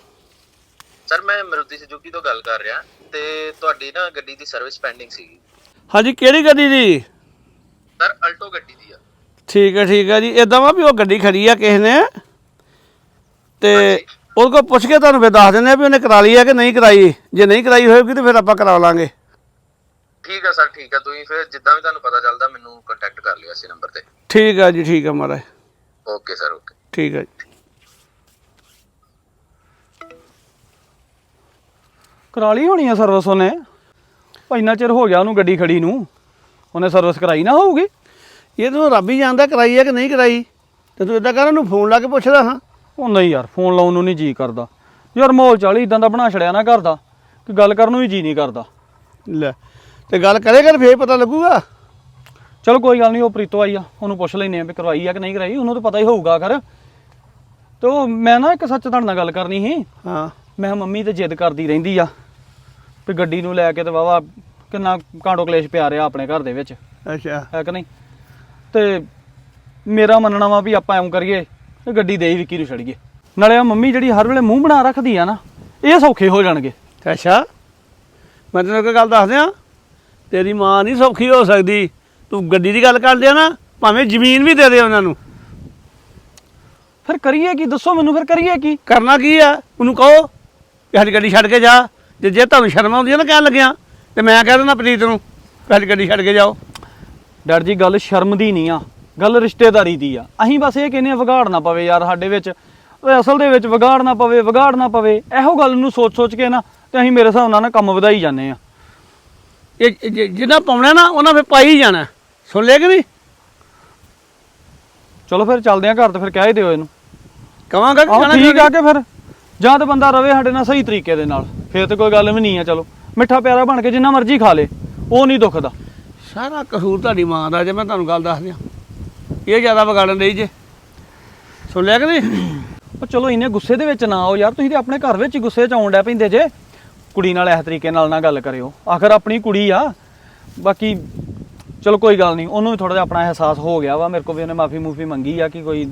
ਸਰ ਮੈਂ ਮਰੂਤੀ ਸੁਜ਼ੂਕੀ ਤੋਂ ਗੱਲ ਕਰ ਰਿਹਾ ਤੇ ਤੁਹਾਡੀ ਨਾ ਗੱਡੀ ਦੀ ਸਰਵਿਸ ਪੈਂਡਿੰਗ ਸੀਗੀ। ਹਾਂਜੀ ਕਿਹੜੀ ਗੱਡੀ ਦੀ? ਸਰ ਅਲਟੋ ਗੱਡੀ ਦੀ ਆ। ਠੀਕ ਹੈ ਠੀਕ ਹੈ ਜੀ। ਇਦਾਂ ਵਾ ਵੀ ਉਹ ਗੱਡੀ ਖੜੀ ਆ ਕਿਸੇ ਨੇ ਤੇ ਉਹਦੇ ਕੋਲ ਪੁੱਛ ਕੇ ਤੁਹਾਨੂੰ ਫਿਰ ਦੱਸ ਦਿੰਦੇ ਆ ਵੀ ਉਹਨੇ ਕਰਾ ਲਈ ਆ ਕਿ ਨਹੀਂ ਕਰਾਈ। ਜੇ ਨਹੀਂ ਕਰਾਈ ਹੋਏਗੀ ਤੇ ਫਿਰ ਆਪਾਂ ਕਰਾ ਲਾਂਗੇ। ਠੀਕ ਆ ਸਰ ਠੀਕ ਆ। ਤੁਸੀਂ ਫਿਰ ਜਿੱਦਾਂ ਵੀ ਤੁਹਾਨੂੰ ਪਤਾ ਚੱਲਦਾ ਮੈਨੂੰ ਕੰਟੈਕਟ ਕਰ ਲਿਓ ਇਸੇ ਨੰਬਰ ਤੇ। ਠੀਕ ਆ ਜੀ ਠੀਕ ਆ ਮਹਾਰਾਜ। ਓਕੇ ਸਰ ਓਕੇ ਠੀਕ ਆ ਜੀ। ਕਰਾ ਲਈ ਹੋਣੀ ਆ ਸਰਵਿਸ ਉਹਨੇ? ਉਹ ਇੰਨਾ ਚਿਰ ਹੋ ਗਿਆ ਉਹਨੂੰ ਗੱਡੀ ਖੜੀ ਨੂੰ। ਉਹਨੇ ਸਰਵਿਸ ਕਰਾਈ ਨਾ ਹੋਊਗੀ? ਇਹ ਤੂੰ ਰੱਬ ਹੀ ਜਾਣਦਾ ਕਰਾਈ ਹੈ ਕਿ ਨਹੀਂ ਕਰਾਈ। ਤੇ ਤੂੰ ਇਦਾਂ ਕਰ ਉਹਨੂੰ ਫੋਨ ਲਾ ਕੇ ਪੁੱਛਦਾ ਹਾਂ। ਉਹ ਨਹੀਂ ਯਾਰ ਫੋਨ ਲਾਉਣ ਨੂੰ ਨਹੀਂ ਜੀ ਕਰਦਾ। ਯਾਰ ਮਾਹੌਲ ਚਾਲੀ ਇਦਾਂ ਦਾ ਬਣਾ ਛੜਿਆ ਨਾ ਘਰ ਦਾ। ਕਿ ਗੱਲ ਕਰਨ ਨੂੰ ਵੀ ਜੀ ਨਹੀਂ ਕਰਦਾ। ਲੈ ਤੇ ਗੱਲ ਕਰੇਗਾ ਤੇ ਫੇਰ ਪਤਾ ਲੱਗੂਗਾ। ਚਲੋ ਕੋਈ ਗੱਲ ਨਹੀਂ ਉਹ ਪ੍ਰੀਤੋ ਆਈ ਆ ਉਹਨੂੰ ਪੁੱਛ ਲੈਨੇ ਆ ਵੀ ਕਰਵਾਈ ਆ ਕਿ ਨਹੀਂ ਕਰਾਈ ਉਹਨੂੰ ਤਾਂ ਪਤਾ ਹੀ ਹੋਊਗਾ ਖਰ ਤੇ ਉਹ ਮੈਂ ਨਾ ਇੱਕ ਸੱਚ ਤੁਹਾਡੇ ਨਾਲ ਗੱਲ ਕਰਨੀ ਸੀ। ਹਾਂ। ਮੈਂ ਕਿਹਾ ਮੰਮੀ ਤੇ ਜਿੱਦ ਕਰਦੀ ਰਹਿੰਦੀ ਆ ਵੀ ਗੱਡੀ ਨੂੰ ਲੈ ਕੇ ਤੇ ਵਾਵਾ ਕਿੰਨਾ ਕਾਂਡੋ ਕਲੇਸ਼ ਪਿਆ ਰਿਹਾ ਆਪਣੇ ਘਰ ਦੇ ਵਿੱਚ। ਅੱਛਾ। ਹੈ ਕਿ ਨਹੀਂ? ਤੇ ਮੇਰਾ ਮੰਨਣਾ ਵਾ ਵੀ ਆਪਾਂ ਐਂ ਕਰੀਏ ਇਹ ਗੱਡੀ ਦੇ ਹੀ ਵਿੱਕੀ ਨੂੰ ਛੱਡੀਏ। ਨਾਲੇ ਆ ਮੰਮੀ ਜਿਹੜੀ ਹਰ ਵੇਲੇ ਮੂੰਹ ਬਣਾ ਰੱਖਦੀ ਆ ਨਾ ਇਹ ਸੌਖੇ ਹੋ ਜਾਣਗੇ। ਅੱਛਾ। ਮੈਂ ਤੈਨੂੰ ਇੱਕ ਗੱਲ ਦੱਸ ਦਿਆਂ ਤੇਰੀ ਮਾਂ ਨਹੀਂ ਸੌਖੀ ਹੋ ਸਕਦੀ। ਤੂੰ ਗੱਡੀ ਦੀ ਗੱਲ ਕਰਦੇ ਆ ਨਾ ਭਾਵੇਂ ਜ਼ਮੀਨ ਵੀ ਦੇ ਦੇ ਉਹਨਾਂ ਨੂੰ। ਫਿਰ ਕਰੀਏ ਕੀ? ਦੱਸੋ ਮੈਨੂੰ ਫਿਰ ਕਰੀਏ ਕੀ? ਕਰਨਾ ਕੀ ਆ? ਉਹਨੂੰ ਕਹੋ ਕਿ ਸਾਡੀ ਗੱਡੀ ਛੱਡ ਕੇ ਜਾ। ਜੇ ਜੇ ਤੁਹਾਨੂੰ ਸ਼ਰਮ ਆਉਂਦੀ ਆ ਨਾ ਕਹਿਣ ਲੱਗਿਆ ਤੇ ਮੈਂ ਕਹਿ ਦਿੰਦਾ ਪ੍ਰੀਤ ਨੂੰ ਕਿ ਸਾਡੀ ਗੱਡੀ ਛੱਡ ਕੇ ਜਾਓ। ਡੈਡ ਜੀ ਗੱਲ ਸ਼ਰਮ ਦੀ ਨਹੀਂ ਆ। ਗੱਲ ਰਿਸ਼ਤੇਦਾਰੀ ਦੀ ਆ। ਅਸੀਂ ਬਸ ਇਹ ਕਹਿੰਦੇ ਆ ਵਿਗਾੜ ਨਾ ਪਵੇ ਯਾਰ ਸਾਡੇ ਵਿੱਚ। ਓਏ ਅਸਲ ਦੇ ਵਿੱਚ ਵਿਗਾੜ ਨਾ ਪਵੇ ਵਿਗਾੜ ਨਾ ਪਵੇ। ਇਹੋ ਗੱਲ ਨੂੰ ਸੋਚ ਸੋਚ ਕੇ ਨਾ ਤੇ ਅਸੀਂ ਮੇਰੇ ਹਿਸਾਬ ਨਾਲ ਨਾ ਕੰਮ ਵਧਾਈ ਜਾਂਦੇ ਆ। ਇਹ ਇਹ ਜਿ- ਜਿੰਨਾ ਪਾਉਣਾ ਨਾ ਉਹਨਾਂ ਫੇ ਪਾਈ ਹੀ ਜਾਣਾ। ਸੁਣ ਲਿਆ ਕਿ ਨਹੀਂ? ਚਲੋ ਫਿਰ ਚੱਲਦੇ ਆ ਘਰ ਤੇ ਫਿਰ ਕਹਿ ਹੀ ਦਿਓ ਇਹਨੂੰ। ਕਵਾਂਗਾ ਕਿ ਆਹ ਜਾਣਾ ਠੀਕ ਆ ਕਿ ਫਿਰ। ਜਾਂ ਤੇ ਬੰਦਾ ਰਵੇ ਸਾਡੇ ਨਾਲ ਸਹੀ ਤਰੀਕੇ ਦੇ ਨਾਲ। ਫਿਰ ਤੇ ਕੋਈ ਗੱਲ ਵੀ ਨਹੀਂ ਆ ਚਲੋ। ਮਿੱਠਾ ਪਿਆਰਾ ਬਣ ਕੇ ਜਿੰਨਾ ਮਰਜ਼ੀ ਖਾ ਲੇ ਉਹ ਨਹੀਂ ਦੁਖਦਾ? ਸਾਰਾ ਕਸੂਰ ਤੁਹਾਡੀ ਮਾਂ ਦਾ ਜੇ ਮੈਂ ਤੁਹਾਨੂੰ ਗੱਲ ਦੱਸ ਦਿਆਂ। ਇਹ ਜ਼ਿਆਦਾ ਵਿਗਾੜਨ ਲਈ ਜੇ। ਸੁਣ ਲਿਆ ਕਿ ਨਹੀਂ? ਉਹ ਚਲੋ ਇੰਨੇ ਗੁੱਸੇ ਦੇ ਵਿੱਚ ਨਾ ਆਓ ਯਾਰ ਤੁਸੀਂ ਤੇ ਆਪਣੇ ਘਰ ਵਿੱਚ ਹੀ ਗੁੱਸੇ 'ਚ ਆਉਣ ਡੈ ਪੈਂਦੇ ਜੇ। ਕੁੜੀ ਨਾਲ ਇਸ ਤਰੀਕੇ ਨਾਲ ਨਾ ਗੱਲ ਕਰਿਓ। ਆਖਰ ਆਪਣੀ ਕੁੜੀ ਆ। ਬਾਕੀ ਚਲੋ ਕੋਈ ਗੱਲ ਨਹੀਂ ਉਹਨੂੰ ਵੀ ਥੋੜਾ ਜਿਹਾ ਆਪਣਾ ਅਹਿਸਾਸ ਹੋ ਗਿਆ ਵਾ। ਮੇਰੇ ਕੋਲ ਵੀ ਉਹਨੇ ਮਾਫੀ ਮੂਫੀ ਮੰਗੀ ਆ ਕਿ ਕੋਈ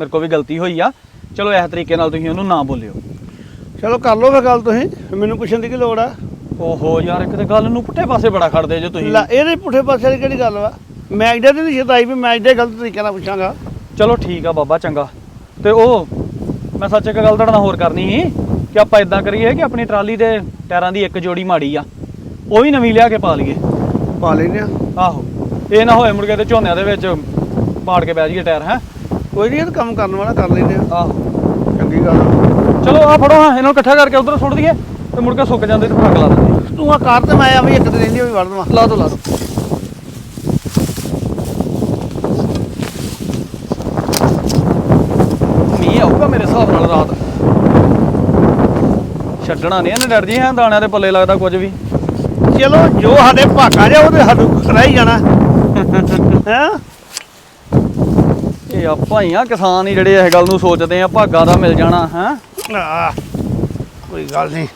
ਮੇਰੇ ਕੋਲ ਵੀ ਗਲਤੀ ਹੋਈ ਆ। ਚਲੋ ਇਸ ਤਰੀਕੇ ਨਾਲ ਤੁਸੀਂ ਉਹਨੂੰ ਨਾ ਬੋਲਿਓ। ਚਲੋ ਕਰ ਲਓ ਫੇ ਗੱਲ ਤੁਸੀਂ। ਮੈਨੂੰ ਪੁੱਛਣ ਦੀ ਕੀ ਲੋੜ ਆ? ਓਹੋ ਯਾਰ ਇੱਕ ਤੇ ਗੱਲ ਨੂੰ ਪੁੱਠੇ ਪਾਸੇ ਬੜਾ ਖੜਦੇ ਜੇ ਤੁਸੀਂ। ਲੈ ਇਹਦੇ ਪੁੱਠੇ ਪਾਸੇ ਦੀ ਕਿਹੜੀ ਗੱਲ ਵਾ? ਮੈਂ ਇਹਦੇ ਤੇ ਨਹੀਂ ਸ਼ਦਾਈ ਵੀ ਮੈਂ ਇਹਦੇ ਗਲਤ ਤਰੀਕੇ ਨਾਲ ਪੁੱਛਾਂਗਾ। ਚਲੋ ਠੀਕ ਆ ਬਾਬਾ ਚੰਗਾ। ਤੇ ਉਹ ਮੈਂ ਸੱਚ ਇੱਕ ਗੱਲ ਤੁਹਾਡੇ ਨਾਲ ਹੋਰ ਕਰਨੀ ਸੀ। ਕਿ ਆਪਾਂ ਇਦਾਂ ਕਰੀਏ ਕਿ ਆਪਣੀ ਟਰਾਲੀ ਦੇ ਟਾਇਰਾਂ ਦੀ ਇੱਕ ਜੋੜੀ ਮਾੜੀ ਆ ਉਹ ਵੀ ਨਵੀਂ ਲਿਆ ਕੇ ਪਾ ਲਈਏ। ਪਾ ਲੈਨੇ ਆ। ਆਹੋ ਇਹ ਨਾ ਹੋਏ ਮੁੜ ਕੇ ਤੇ ਝੋਨਿਆਂ ਦੇ ਵਿੱਚ ਪਾੜ ਕੇ ਬਹਿ ਜਾਈਏ ਟਾਇਰ ਹੈ? ਕੋਈ ਨਹੀਂ ਇਹ ਤਾਂ ਕੰਮ ਕਰਨ ਵਾਲਾ ਕਰ ਲੈਨੇ ਆ। ਆਹੋ। ਚੰਗੀ ਗੱਲ ਆ। ਚਲੋ ਆ ਫੜੋ ਹਾਂ ਇਹਨਾਂ ਨੂੰ ਇਕੱਠਾ ਕਰਕੇ ਉਧਰ ਸੁੱਟ ਦਈਏ ਤੇ ਮੁੜ ਕੇ ਸੁੱਕ ਜਾਂਦੇ ਤੇ ਫਿਰ ਅੱਗ ਲਾ ਦਿੰਦੇ। ਤੂੰ ਆ ਕਾਰ ਤੇ ਮੈਂ ਆ ਵੀ ਇੱਕ ਦਿਨ ਦੀ ਵੀ ਵੜ ਦਵਾਂ। ਲਾ ਦੋ ਲਾ ਦੋ। ਮੀਂਹ ਆਊਗਾ ਮੇਰੇ ਹਿਸਾਬ ਨਾਲ ਰਾਤ। ਛੱਡਣਾ ਨਹੀਂ ਇਹਨੇ ਡਰ ਜੀ ਹੈ ਦਾਣਿਆਂ ਦੇ ਪੱਲੇ ਲੱਗਦਾ ਕੁਝ ਵੀ। ਚਲੋ ਜੋ ਸਾਡੇ ਭਾਗਾ ਜਾ ਉਹਦੇ ਸਾਨੂੰ ਰਹਿ ਜਾਣਾ। ਹੈ? ਇਹ ਆਪਾਂ ਹੀ ਆ ਕਿਸਾਨ ਹੀ ਜਿਹੜੇ ਇਹ ਗੱਲ ਨੂੰ ਸੋਚਦੇ ਆ ਭਾਗਾਂ ਦਾ ਮਿਲ ਜਾਣਾ ਹੈ? ਕੋਈ ਗੱਲ ਨਹੀਂ।